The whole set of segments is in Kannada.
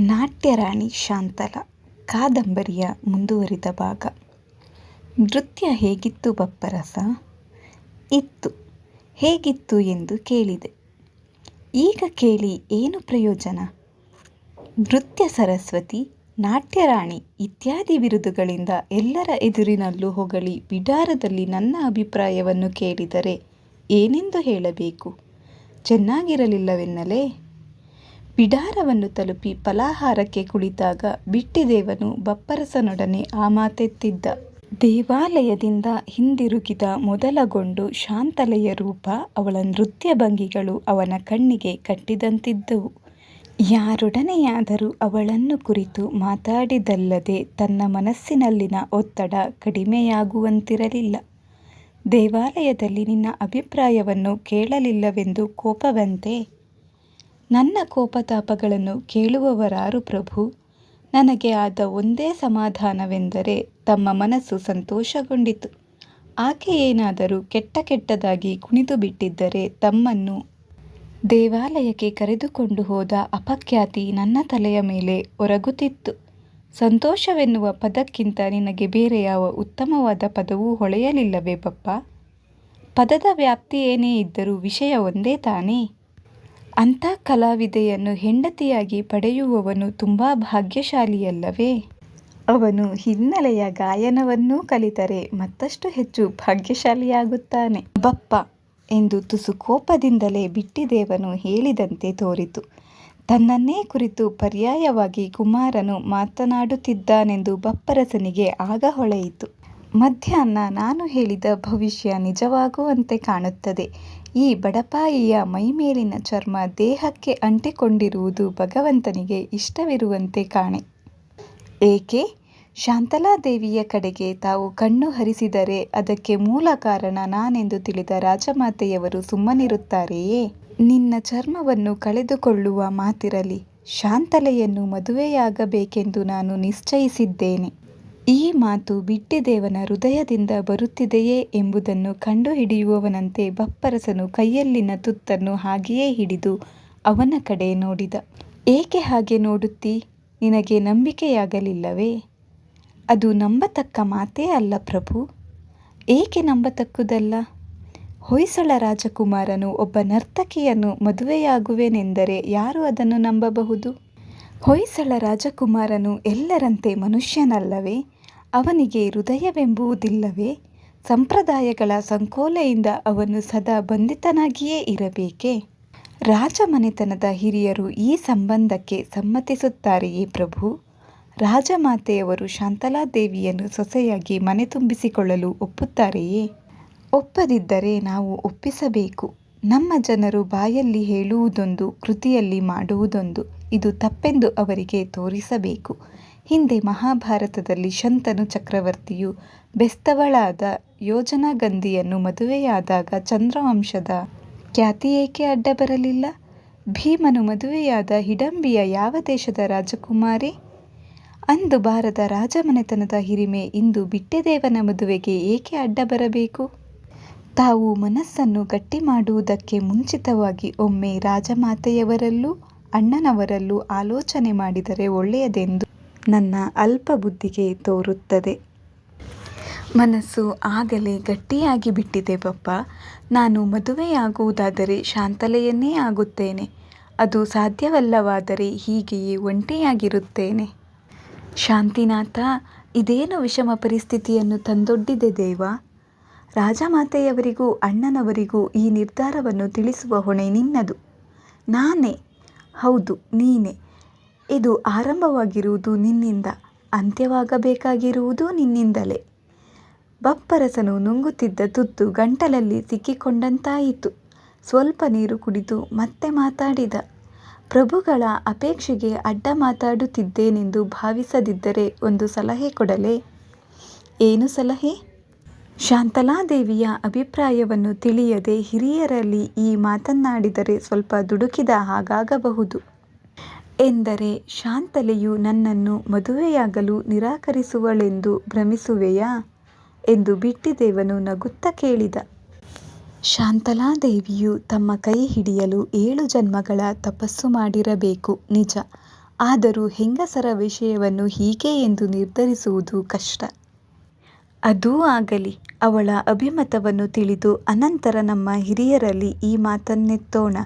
ನಾಟ್ಯರಾಣಿ ಶಾಂತಲ, ಕಾದಂಬರಿಯ ಮುಂದುವರಿದ ಭಾಗ. ನೃತ್ಯ ಹೇಗಿತ್ತು ಬಪ್ಪರಸ? ಇತ್ತು. ಹೇಗಿತ್ತು ಎಂದು ಕೇಳಿದೆ. ಈಗ ಕೇಳಿ ಏನು ಪ್ರಯೋಜನ? ನೃತ್ಯ ಸರಸ್ವತಿ ನಾಟ್ಯರಾಣಿ ಇತ್ಯಾದಿ ಬಿರುದುಗಳಿಂದ ಎಲ್ಲರ ಎದುರಿನಲ್ಲೂ ಹೊಗಳಿ ಬಿಡಾರದಲ್ಲಿ ನನ್ನ ಅಭಿಪ್ರಾಯವನ್ನು ಕೇಳಿದರೆ ಏನೆಂದು ಹೇಳಬೇಕು? ಚೆನ್ನಾಗಿರಲಿಲ್ಲವೆನ್ನಲೇ? ಬಿಡಾರವನ್ನು ತಲುಪಿ ಫಲಾಹಾರಕ್ಕೆ ಕುಳಿತಾಗ ಬಿಟ್ಟಿದೇವನು ಬಪ್ಪರಸನೊಡನೆ ಆ ಮಾತೆತ್ತಿದ್ದ. ದೇವಾಲಯದಿಂದ ಹಿಂದಿರುಗಿದ ಮೊದಲಗೊಂಡು ಶಾಂತಲೆಯ ರೂಪ ಅವಳ ನೃತ್ಯ ಭಂಗಿಗಳು ಅವನ ಕಣ್ಣಿಗೆ ಕಟ್ಟಿದಂತಿದ್ದವು. ಯಾರೊಡನೆಯಾದರೂ ಅವಳನ್ನು ಕುರಿತು ಮಾತಾಡಿದಲ್ಲದೆ ತನ್ನ ಮನಸ್ಸಿನಲ್ಲಿನ ಒತ್ತಡ ಕಡಿಮೆಯಾಗುವಂತಿರಲಿಲ್ಲ. ದೇವಾಲಯದಲ್ಲಿ ನಿನ್ನ ಅಭಿಪ್ರಾಯವನ್ನು ಕೇಳಲಿಲ್ಲವೆಂದು ಕೋಪವಂತೆ ನನ್ನ ಕೋಪತಾಪಗಳನ್ನು ಕೇಳುವವರಾರು ಪ್ರಭು. ನನಗೆ ಆದ ಒಂದೇ ಸಮಾಧಾನವೆಂದರೆ ತಮ್ಮ ಮನಸ್ಸು ಸಂತೋಷಗೊಂಡಿತು. ಆಕೆ ಏನಾದರೂ ಕೆಟ್ಟ ಕೆಟ್ಟದಾಗಿ ಕುಣಿದು ಬಿಟ್ಟಿದ್ದರೆ ತಮ್ಮನ್ನು ದೇವಾಲಯಕ್ಕೆ ಕರೆದುಕೊಂಡು ಹೋದ ಅಪಖ್ಯಾತಿ ನನ್ನ ತಲೆಯ ಮೇಲೆ ಒರಗುತ್ತಿತ್ತು. ಸಂತೋಷವೆನ್ನುವ ಪದಕ್ಕಿಂತ ನಿನಗೆ ಬೇರೆ ಯಾವ ಉತ್ತಮವಾದ ಪದವೂ ಹೊಳೆಯಲಿಲ್ಲವೇ ಬಪ್ಪ. ಪದದ ವ್ಯಾಪ್ತಿ ಏನೇ ಇದ್ದರೂ ವಿಷಯ ಒಂದೇ ತಾನೇ. ಅಂಥ ಕಲಾವಿದೆಯನ್ನು ಹೆಂಡತಿಯಾಗಿ ಪಡೆಯುವವನು ತುಂಬ ಭಾಗ್ಯಶಾಲಿಯಲ್ಲವೇ? ಅವನು ಹಿನ್ನೆಲೆಯ ಗಾಯನವನ್ನೂ ಕಲಿತರೆ ಮತ್ತಷ್ಟು ಹೆಚ್ಚು ಭಾಗ್ಯಶಾಲಿಯಾಗುತ್ತಾನೆ. ಬಪ್ಪ ಎಂದು ತುಸು ಕೋಪದಿಂದಲೇ ಬಿಟ್ಟಿದೇವನು ಹೇಳಿದಂತೆ ತೋರಿತು. ತನ್ನನ್ನೇ ಕುರಿತು ಪರ್ಯಾಯವಾಗಿ ಕುಮಾರನು ಮಾತನಾಡುತ್ತಿದ್ದಾನೆಂದು ಬಪ್ಪರಸನಿಗೆ ಆಗ ಹೊಳೆಯಿತು. ಮಧ್ಯಾಹ್ನ ನಾನು ಹೇಳಿದ ಭವಿಷ್ಯ ನಿಜವಾಗುವಂತೆ ಕಾಣುತ್ತದೆ. ಈ ಬಡಪಾಯಿಯ ಮೈಮೇಲಿನ ಚರ್ಮ ದೇಹಕ್ಕೆ ಅಂಟಿಕೊಂಡಿರುವುದು ಭಗವಂತನಿಗೆ ಇಷ್ಟವಿರುವಂತೆ ಕಾಣೆ. ಏಕೆ? ಶಾಂತಲಾದೇವಿಯ ಕಡೆಗೆ ತಾವು ಕಣ್ಣು ಹರಿಸಿದರೆ ಅದಕ್ಕೆ ಮೂಲ ಕಾರಣ ನಾನೆಂದು ತಿಳಿದ ರಾಜಮಾತೆಯವರು ಸುಮ್ಮನಿರುತ್ತಾರೆಯೇ? ನಿನ್ನ ಚರ್ಮವನ್ನು ಕಳೆದುಕೊಳ್ಳುವ ಮಾತಿರಲಿ. ಶಾಂತಲೆಯನ್ನು ಮದುವೆಯಾಗಬೇಕೆಂದು ನಾನು ನಿಶ್ಚಯಿಸಿದ್ದೇನೆ. ಈ ಮಾತು ಬಿಟ್ಟಿದೇವನ ಹೃದಯದಿಂದ ಬರುತ್ತಿದೆಯೇ ಎಂಬುದನ್ನು ಕಂಡುಹಿಡಿಯುವವನಂತೆ ಬಪ್ಪರಸನು ಕೈಯಲ್ಲಿನ ತುತ್ತನ್ನು ಹಾಗೆಯೇ ಹಿಡಿದು ಅವನ ಕಡೆ ನೋಡಿದ. ಏಕೆ ಹಾಗೆ ನೋಡುತ್ತಿ? ನಿನಗೆ ನಂಬಿಕೆಯಾಗಲಿಲ್ಲವೇ? ಅದು ನಂಬತಕ್ಕ ಮಾತೇ ಅಲ್ಲ ಪ್ರಭು. ಏಕೆ ನಂಬತಕ್ಕುದಲ್ಲ? ಹೊಯ್ಸಳ ರಾಜಕುಮಾರನು ಒಬ್ಬ ನರ್ತಕಿಯನ್ನು ಮದುವೆಯಾಗುವೆನೆಂದರೆ ಯಾರು ಅದನ್ನು ನಂಬಬಹುದು? ಹೊಯ್ಸಳ ರಾಜಕುಮಾರನು ಎಲ್ಲರಂತೆ ಮನುಷ್ಯನಲ್ಲವೇ? ಅವನಿಗೆ ಹೃದಯವೆಂಬುವುದಿಲ್ಲವೇ? ಸಂಪ್ರದಾಯಗಳ ಸಂಕೋಲೆಯಿಂದ ಅವನು ಸದಾ ಬಂಧಿತನಾಗಿಯೇ ಇರಬೇಕೆ? ರಾಜಮನೆತನದ ಹಿರಿಯರು ಈ ಸಂಬಂಧಕ್ಕೆ ಸಮ್ಮತಿಸುತ್ತಾರೆಯೇ ಪ್ರಭು. ರಾಜಮಾತೆಯವರು ಶಾಂತಲಾದೇವಿಯನ್ನು ಸೊಸೆಯಾಗಿ ಮನೆ ತುಂಬಿಸಿಕೊಳ್ಳಲು ಒಪ್ಪುತ್ತಾರೆಯೇ? ಒಪ್ಪದಿದ್ದರೆ ನಾವು ಒಪ್ಪಿಸಬೇಕು. ನಮ್ಮ ಜನರು ಬಾಯಲ್ಲಿ ಹೇಳುವುದೊಂದು, ಕೃತಿಯಲ್ಲಿ ಮಾಡುವುದೊಂದು, ಇದು ತಪ್ಪೆಂದು ಅವರಿಗೆ ತೋರಿಸಬೇಕು. ಹಿಂದೆ ಮಹಾಭಾರತದಲ್ಲಿ ಶಂತನು ಚಕ್ರವರ್ತಿಯು ಬೆಸ್ತವಳಾದ ಯೋಜನಾಗಂಧಿಯನ್ನು ಮದುವೆಯಾದಾಗ ಚಂದ್ರವಂಶದ ಖ್ಯಾತಿ ಏಕೆ ಅಡ್ಡ ಬರಲಿಲ್ಲ ಭೀಮನು ಮದುವೆಯಾದ ಹಿಡಂಬಿಯ ಯಾವ ದೇಶದ ರಾಜಕುಮಾರಿ? ಅಂದು ಬಾರದ ರಾಜಮನೆತನದ ಹಿರಿಮೆ, ಇಂದು ಬಿಟ್ಟೆದೇವನ ಮದುವೆಗೆ ಏಕೆ ಅಡ್ಡ ಬರಬೇಕು ತಾವು ಮನಸ್ಸನ್ನು ಗಟ್ಟಿ ಮಾಡುವುದಕ್ಕೆ ಮುಂಚಿತವಾಗಿ ಒಮ್ಮೆ ರಾಜಮಾತೆಯವರಲ್ಲೂ ಅಣ್ಣನವರಲ್ಲೂ ಆಲೋಚನೆ ಮಾಡಿದರೆ ಒಳ್ಳೆಯದೆಂದು ನನ್ನ ಅಲ್ಪ ಬುದ್ಧಿಗೆ ತೋರುತ್ತದೆ. ಮನಸ್ಸು ಆಗಲೇ ಗಟ್ಟಿಯಾಗಿ ಬಿಟ್ಟಿದೆ ಪಪ್ಪ. ನಾನು ಮದುವೆಯಾಗುವುದಾದರೆ ಶಾಂತಲೆಯನ್ನೇ ಆಗುತ್ತೇನೆ. ಅದು ಸಾಧ್ಯವಲ್ಲವಾದರೆ ಹೀಗೆಯೇ ಒಂಟಿಯಾಗಿರುತ್ತೇನೆ. ಶಾಂತಿನಾಥ, ಇದೇನು ವಿಷಮ ಪರಿಸ್ಥಿತಿಯನ್ನು ತಂದೊಡ್ಡಿದೆ ದೇವ? ರಾಜಮಾತೆಯವರಿಗೂ ಅಣ್ಣನವರಿಗೂ ಈ ನಿರ್ಧಾರವನ್ನು ತಿಳಿಸುವ ಹೊಣೆ ನಿನ್ನದು. ನಾನೇ. ಹೌದು, ನೀನೇ. ಇದು ಆರಂಭವಾಗಿರುವುದು ನಿನ್ನಿಂದ, ಅಂತ್ಯವಾಗಬೇಕಾಗಿರುವುದು ನಿನ್ನಿಂದಲೇ. ಬಪ್ಪರಸನು ನುಂಗುತ್ತಿದ್ದ ತುತ್ತು ಗಂಟಲಲ್ಲಿ ಸಿಕ್ಕಿಕೊಂಡಂತಾಯಿತು. ಸ್ವಲ್ಪ ನೀರು ಕುಡಿದು ಮತ್ತೆ ಮಾತಾಡಿದ, ಪ್ರಭುಗಳ ಅಪೇಕ್ಷೆಗೆ ಅಡ್ಡ ಮಾತಾಡುತ್ತಿದ್ದೇನೆಂದು ಭಾವಿಸದಿದ್ದರೆ ಒಂದು ಸಲಹೆ ಕೊಡಲೇ? ಏನು ಸಲಹೆ? ಶಾಂತಲಾದೇವಿಯ ಅಭಿಪ್ರಾಯವನ್ನು ತಿಳಿಯದೆ ಹಿರಿಯರಲ್ಲಿ ಈ ಮಾತನ್ನಾಡಿದರೆ ಸ್ವಲ್ಪ ದುಡುಕಿದ ಹಾಗಾಗಬಹುದು. ಎಂದರೆ ಶಾಂತಲೆಯು ನನ್ನನ್ನು ಮದುವೆಯಾಗಲು ನಿರಾಕರಿಸುವಳೆಂದು ಭ್ರಮಿಸುವೆಯಾ? ಎಂದು ಬಿಟ್ಟಿದೇವನು ನಗುತ್ತಾ ಕೇಳಿದ. ಶಾಂತಲಾದೇವಿಯು ತಮ್ಮ ಕೈ ಹಿಡಿಯಲು ಏಳು ಜನ್ಮಗಳ ತಪಸ್ಸು ಮಾಡಿರಬೇಕು, ನಿಜ. ಆದರೂ ಹೆಂಗಸರ ವಿಷಯವನ್ನು ಹೀಗೆ ಎಂದು ನಿರ್ಧರಿಸುವುದು ಕಷ್ಟ. ಅದೂ ಆಗಲಿ, ಅವಳ ಅಭಿಮತವನ್ನು ತಿಳಿದು ಅನಂತರ ನಮ್ಮ ಹಿರಿಯರಲ್ಲಿ ಈ ಮಾತನ್ನೆತ್ತೋಣ.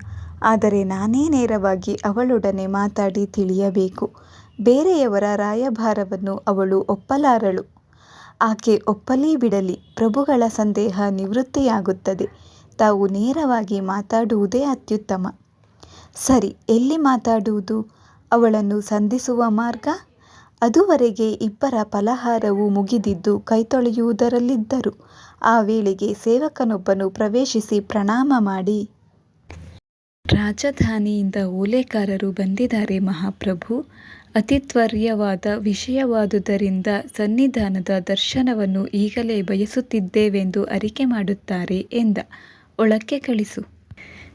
ಆದರೆ ನಾನೇ ನೇರವಾಗಿ ಅವಳೊಡನೆ ಮಾತಾಡಿ ತಿಳಿಯಬೇಕು. ಬೇರೆಯವರ ರಾಯಭಾರವನ್ನು ಅವಳು ಒಪ್ಪಲಾರಳು. ಆಕೆ ಒಪ್ಪಲಿ ಬಿಡಲಿ. ಪ್ರಭುಗಳ ಸಂದೇಹ ನಿವೃತ್ತಿಯಾಗುತ್ತದೆ. ತಾವು ನೇರವಾಗಿ ಮಾತಾಡುವುದೇ ಅತ್ಯುತ್ತಮ. ಸರಿ, ಎಲ್ಲಿ ಮಾತಾಡುವುದು? ಅವಳನ್ನು ಸಂಧಿಸುವ ಮಾರ್ಗ? ಅದುವರೆಗೆ ಇಬ್ಬರ ಫಲಹಾರವು ಮುಗಿದಿದ್ದು ಕೈತೊಳೆಯುವುದರಲ್ಲಿದ್ದರು. ಆ ವೇಳೆಗೆ ಸೇವಕನೊಬ್ಬನು ಪ್ರವೇಶಿಸಿ ಪ್ರಣಾಮ ಮಾಡಿ ರಾಜಧಾನಿಯಿಂದ ಓಲೆಕಾರರು ಬಂದಿದ್ದಾರೆ ಮಹಾಪ್ರಭು. ಅತಿ ತ್ವರ್ಯವಾದ ವಿಷಯವಾದುದರಿಂದ ಸನ್ನಿಧಾನದ ದರ್ಶನವನ್ನು ಈಗಲೇ ಬಯಸುತ್ತಿದ್ದೇವೆಂದು ಅರಿಕೆ ಮಾಡುತ್ತಾರೆ ಎಂದ. ಒಳಕ್ಕೆ ಕಳಿಸು.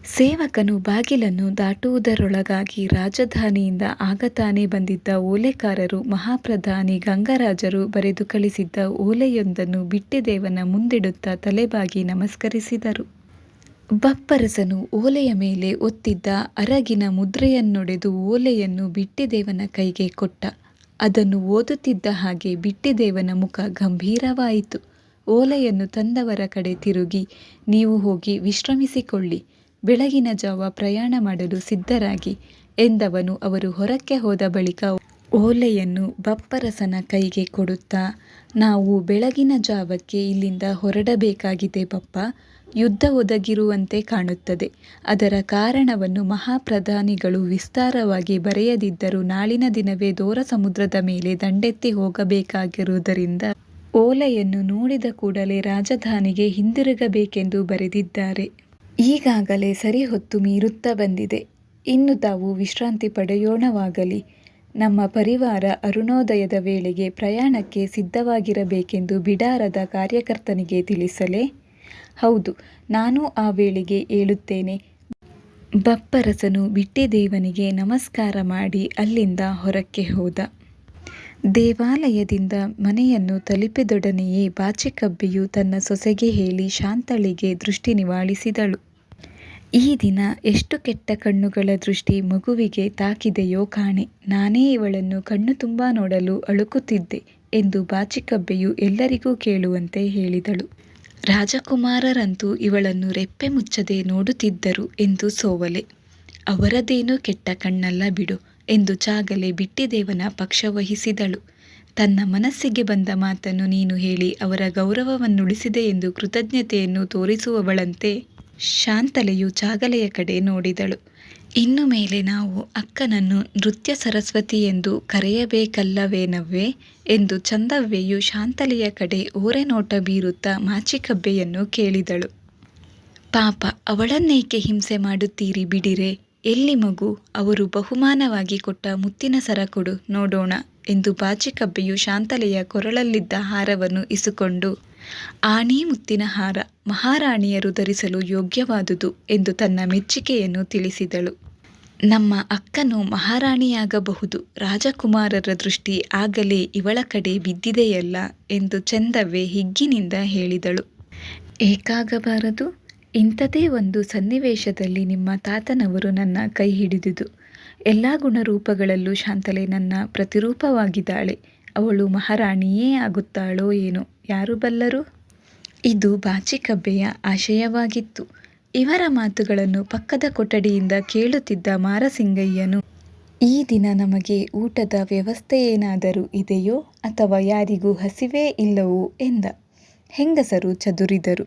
ಸೇವಕನು ಬಾಗಿಲನ್ನು ದಾಟುವುದರೊಳಗಾಗಿ ರಾಜಧಾನಿಯಿಂದ ಆಗತಾನೆ ಬಂದಿದ್ದ ಓಲೆಕಾರರು ಮಹಾಪ್ರಧಾನಿ ಗಂಗರಾಜರು ಬರೆದು ಕಳಿಸಿದ್ದ ಓಲೆಯೊಂದನ್ನು ಬಿಟ್ಟಿದೇವನ ಮುಂದಿಡುತ್ತಾ ತಲೆಬಾಗಿ ನಮಸ್ಕರಿಸಿದರು. ಬಪ್ಪರಸನು ಓಲೆಯ ಮೇಲೆ ಒತ್ತಿದ್ದ ಅರಗಿನ ಮುದ್ರೆಯನ್ನೊಡೆದು ಓಲೆಯನ್ನು ಬಿಟ್ಟಿದೇವನ ಕೈಗೆ ಕೊಟ್ಟ. ಅದನ್ನು ಓದುತ್ತಿದ್ದ ಹಾಗೆ ಬಿಟ್ಟಿದೇವನ ಮುಖ ಗಂಭೀರವಾಯಿತು. ಓಲೆಯನ್ನು ತಂದವರ ಕಡೆ ತಿರುಗಿ, ನೀವು ಹೋಗಿ ವಿಶ್ರಮಿಸಿಕೊಳ್ಳಿ. ಬೆಳಗಿನ ಜಾವ ಪ್ರಯಾಣ ಮಾಡಲು ಸಿದ್ಧರಾಗಿ, ಎಂದವನು ಅವರು ಹೊರಕ್ಕೆ ಹೋದ ಬಳಿಕ ಓಲೆಯನ್ನು ಬಪ್ಪರಸನ ಕೈಗೆ ಕೊಡುತ್ತಾ, ನಾವು ಬೆಳಗಿನ ಜಾವಕ್ಕೆ ಇಲ್ಲಿಂದ ಹೊರಡಬೇಕಾಗಿದೆ ಬಪ್ಪ. ಯುದ್ಧ ಒದಗಿರುವಂತೆ ಕಾಣುತ್ತದೆ. ಅದರ ಕಾರಣವನ್ನು ಮಹಾಪ್ರಧಾನಿಗಳು ವಿಸ್ತಾರವಾಗಿ ಬರೆಯದಿದ್ದರೂ ನಾಳಿನ ದಿನವೇ ದೋರ ಸಮುದ್ರದ ಮೇಲೆ ದಂಡೆತ್ತಿ ಹೋಗಬೇಕಾಗಿರುವುದರಿಂದ ಓಲೆಯನ್ನು ನೋಡಿದ ಕೂಡಲೇ ರಾಜಧಾನಿಗೆ ಹಿಂದಿರುಗಬೇಕೆಂದು ಬರೆದಿದ್ದಾರೆ. ಈಗಾಗಲೇ ಸರಿ ಹೊತ್ತು ಮೀರುತ್ತಾ ಬಂದಿದೆ. ಇನ್ನು ತಾವು ವಿಶ್ರಾಂತಿ ಪಡೆಯೋಣವಾಗಲಿ. ನಮ್ಮ ಪರಿವಾರ ಅರುಣೋದಯದ ವೇಳೆಗೆ ಪ್ರಯಾಣಕ್ಕೆ ಸಿದ್ಧವಾಗಿರಬೇಕೆಂದು ಬಿಡಾರದ ಕಾರ್ಯಕರ್ತನಿಗೆ ತಿಳಿಸಲೇ ಹೌದು, ನಾನು ಆ ವೇಳೆಗೆ ಏಳುತ್ತೇನೆ. ಬಪ್ಪರಸನು ಬಿಟ್ಟಿದೇವನಿಗೆ ನಮಸ್ಕಾರ ಮಾಡಿ ಅಲ್ಲಿಂದ ಹೊರಕ್ಕೆ ಹೋದ. ದೇವಾಲಯದಿಂದ ಮನೆಯನ್ನು ತಲುಪಿದೊಡನೆಯೇ ಬಾಚಿಕಬ್ಬಿಯು ತನ್ನ ಸೊಸೆಗೆ ಹೇಳಿ ಶಾಂತಳಿಗೆ ದೃಷ್ಟಿ ನಿವಾಳಿಸಿದಳು. ಈ ದಿನ ಎಷ್ಟು ಕೆಟ್ಟ ಕಣ್ಣುಗಳ ದೃಷ್ಟಿ ಮಗುವಿಗೆ ತಾಕಿದೆಯೋ ಕಾಣೆ. ನಾನೇ ಇವಳನ್ನು ಕಣ್ಣು ತುಂಬ ನೋಡಲು ಅಳುಕುತ್ತಿದ್ದೆ ಎಂದು ಬಾಚಿಕಬ್ಬೆಯು ಎಲ್ಲರಿಗೂ ಕೇಳುವಂತೆ ಹೇಳಿದಳು. ರಾಜಕುಮಾರರಂತೂ ಇವಳನ್ನು ರೆಪ್ಪೆ ಮುಚ್ಚದೆ ನೋಡುತ್ತಿದ್ದರು ಎಂದು ಸೋವಲೆ. ಅವರದೇನೂ ಕೆಟ್ಟ ಕಣ್ಣಲ್ಲ ಬಿಡು ಎಂದು ಚಾಗಲೆ ಬಿಟ್ಟಿದೇವನ ಪಕ್ಷ ವಹಿಸಿದಳು ತನ್ನ ಮನಸ್ಸಿಗೆ ಬಂದ ಮಾತನ್ನು ನೀನು ಹೇಳಿ ಅವರ ಗೌರವವನ್ನುಳಿಸಿದೆ ಎಂದು ಕೃತಜ್ಞತೆಯನ್ನು ತೋರಿಸುವವಳಂತೆ ಶಾಂತಲೆಯು ಚಾಗಲೆಯ ಕಡೆ ನೋಡಿದಳು. ಇನ್ನು ಮೇಲೆ ನಾವು ಅಕ್ಕನನ್ನು ನೃತ್ಯ ಸರಸ್ವತಿ ಎಂದು ಕರೆಯಬೇಕಲ್ಲವೇನವ್ವೇ ಎಂದು ಚಂದವ್ವೆಯು ಶಾಂತಲೆಯ ಕಡೆ ಓರೆನೋಟ ಬೀರುತ್ತಾ ಮಾಚಿಕಬ್ಬೆಯನ್ನು ಕೇಳಿದಳು. ಪಾಪ, ಅವಳನ್ನೇಕೆ ಹಿಂಸೆ ಮಾಡುತ್ತೀರಿ ಬಿಡಿರೆ? ಎಲ್ಲಿ ಮಗು? ಅವರು ಬಹುಮಾನವಾಗಿ ಕೊಟ್ಟ ಮುತ್ತಿನ ಸರ ಕೊಡು, ನೋಡೋಣ ಎಂದು ಬಾಚಿಕಬ್ಬೆಯು ಶಾಂತಲೆಯ ಕೊರಳಲ್ಲಿದ್ದ ಹಾರವನ್ನು ಇಸುಕೊಂಡು, ಆಣಿ ಮುತ್ತಿನ ಹಾರ ಮಹಾರಾಣಿಯರು ಧರಿಸಲು ಯೋಗ್ಯವಾದುದು ಎಂದು ತನ್ನ ಮೆಚ್ಚುಗೆಯನ್ನು ತಿಳಿಸಿದಳು. ನಮ್ಮ ಅಕ್ಕನು ಮಹಾರಾಣಿಯಾಗಬಹುದು. ರಾಜಕುಮಾರರ ದೃಷ್ಟಿ ಆಗಲೇ ಇವಳ ಕಡೆ ಬಿದ್ದಿದೆಯಲ್ಲ ಎಂದು ಚಂದವೇ ಹಿಗ್ಗಿನಿಂದ ಹೇಳಿದಳು. ಏಕಾಗಬಾರದು. ಇಂಥದೇ ಒಂದು ಸನ್ನಿವೇಶದಲ್ಲಿ ನಿಮ್ಮ ತಾತನವರು ನನ್ನ ಕೈ ಹಿಡಿದುದು ಎಲ್ಲ ಗುಣರೂಪಗಳಲ್ಲೂ ಶಾಂತಲೆ ನನ್ನ ಪ್ರತಿರೂಪವಾಗಿದ್ದಾಳೆ. ಅವಳು ಮಹಾರಾಣಿಯೇ ಆಗುತ್ತಾಳೋ ಏನೋ. ಯಾರು ಬಲ್ಲರು? ಇದು ಬಾಚಿಕಬ್ಬೆಯ ಆಶಯವಾಗಿತ್ತು. ಇವರ ಮಾತುಗಳನ್ನು ಪಕ್ಕದ ಕೊಠಡಿಯಿಂದ ಕೇಳುತ್ತಿದ್ದ ಮಾರಸಿಂಗಯ್ಯನು, ಈ ದಿನ ನಮಗೆ ಊಟದ ವ್ಯವಸ್ಥೆಯೇನಾದರೂ ಇದೆಯೋ ಅಥವಾ ಯಾರಿಗೂ ಹಸಿವೇ ಇಲ್ಲವೋ ಎಂದ. ಹೆಂಗಸರು ಚದುರಿದರು.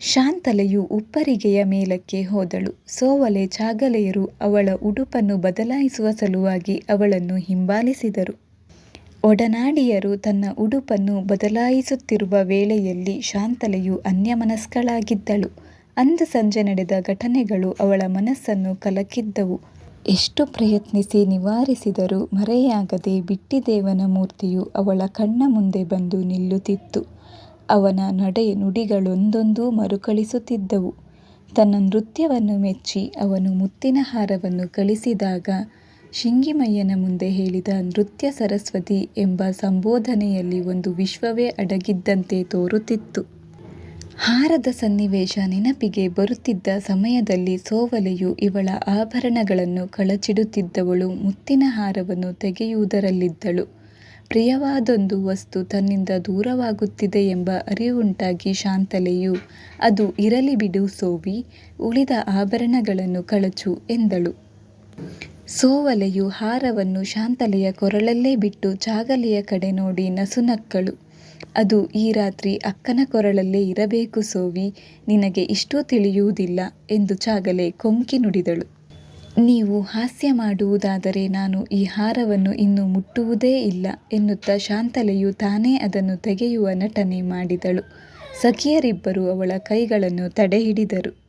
ಶಾಂತಲೆಯು ಉಪ್ಪರಿಗೆಯ ಮೇಲಕ್ಕೆ ಹೋದಳು. ಸೋವಲೆ ಚಾಗಲೆಯರು ಅವಳ ಉಡುಪನ್ನು ಬದಲಾಯಿಸುವ ಸಲುವಾಗಿ ಅವಳನ್ನು ಹಿಂಬಾಲಿಸಿದರು. ಒಡನಾಡಿಯರು ತನ್ನ ಉಡುಪನ್ನು ಬದಲಾಯಿಸುತ್ತಿರುವ ವೇಳೆಯಲ್ಲಿ ಶಾಂತಲೆಯು ಅನ್ಯಮನಸ್ಕಳಾಗಿದ್ದಳು. ಅಂದು ಸಂಜೆ ನಡೆದ ಘಟನೆಗಳು ಅವಳ ಮನಸ್ಸನ್ನು ಕಲಕಿದ್ದವು. ಎಷ್ಟು ಪ್ರಯತ್ನಿಸಿ ನಿವಾರಿಸಿದರೂ ಮರೆಯಾಗದೆ ಬಿಟ್ಟಿದೇವನ ಮೂರ್ತಿಯು ಅವಳ ಕಣ್ಣ ಮುಂದೆ ಬಂದು ನಿಲ್ಲುತ್ತಿತ್ತು. ಅವನ ನಡೆ ನುಡಿಗಳೊಂದೊಂದೂ ಮರುಕಳಿಸುತ್ತಿದ್ದವು. ತನ್ನ ನೃತ್ಯವನ್ನು ಮೆಚ್ಚಿ ಅವನು ಮುತ್ತಿನ ಹಾರವನ್ನು ಕಳಿಸಿದಾಗ ಶಿಂಗಿಮಯ್ಯನ ಮುಂದೆ ಹೇಳಿದ ನೃತ್ಯ ಸರಸ್ವತಿ ಎಂಬ ಸಂಬೋಧನೆಯಲ್ಲಿ ಒಂದು ವಿಶ್ವವೇ ಅಡಗಿದ್ದಂತೆ ತೋರುತ್ತಿತ್ತು. ಹಾರದ ಸನ್ನಿವೇಶ ನೆನಪಿಗೆ ಬರುತ್ತಿದ್ದ ಸಮಯದಲ್ಲಿ ಸೋವಲೆಯು ಇವಳ ಆಭರಣಗಳನ್ನು ಕಳಚಿಡುತ್ತಿದ್ದವಳು ಮುತ್ತಿನ ಹಾರವನ್ನು ತೆಗೆಯುವುದರಲ್ಲಿದ್ದಳು. ಪ್ರಿಯವಾದೊಂದು ವಸ್ತು ತನ್ನಿಂದ ದೂರವಾಗುತ್ತಿದೆ ಎಂಬ ಅರಿವುಂಟಾಗಿ ಶಾಂತಲೆಯು ಅದು ಇರಲಿ ಬಿಡು ಸೋವಿ, ಉಳಿದ ಆಭರಣಗಳನ್ನು ಕಳಚು ಎಂದಳು. ಸೋವಲೆಯು ಹಾರವನ್ನು ಶಾಂತಲೆಯ ಕೊರಳಲ್ಲೇ ಬಿಟ್ಟು ಚಾಗಲೆಯ ಕಡೆ ನೋಡಿ ನಸುನಕ್ಕಳು. ಅದು ಈ ರಾತ್ರಿ ಅಕ್ಕನ ಕೊರಳಲ್ಲೇ ಇರಬೇಕು ಸೋವಿ, ನಿನಗೆ ಇಷ್ಟೂ ತಿಳಿಯುವುದಿಲ್ಲ ಎಂದು ಚಾಗಲೆ ಕೊಂಕಿ ನುಡಿದಳು. ನೀವು ಹಾಸ್ಯ ಮಾಡುವುದಾದರೆ ನಾನು ಈ ಹಾರವನ್ನು ಇನ್ನು ಮುಟ್ಟುವುದೇ ಇಲ್ಲ ಎನ್ನುತ್ತಾ ಶಾಂತಲೆಯು ತಾನೇ ಅದನ್ನು ತೆಗೆಯುವ ನಟನೆ ಮಾಡಿದಳು. ಸಖಿಯರಿಬ್ಬರು ಅವಳ ಕೈಗಳನ್ನು ತಡೆಹಿಡಿದರು.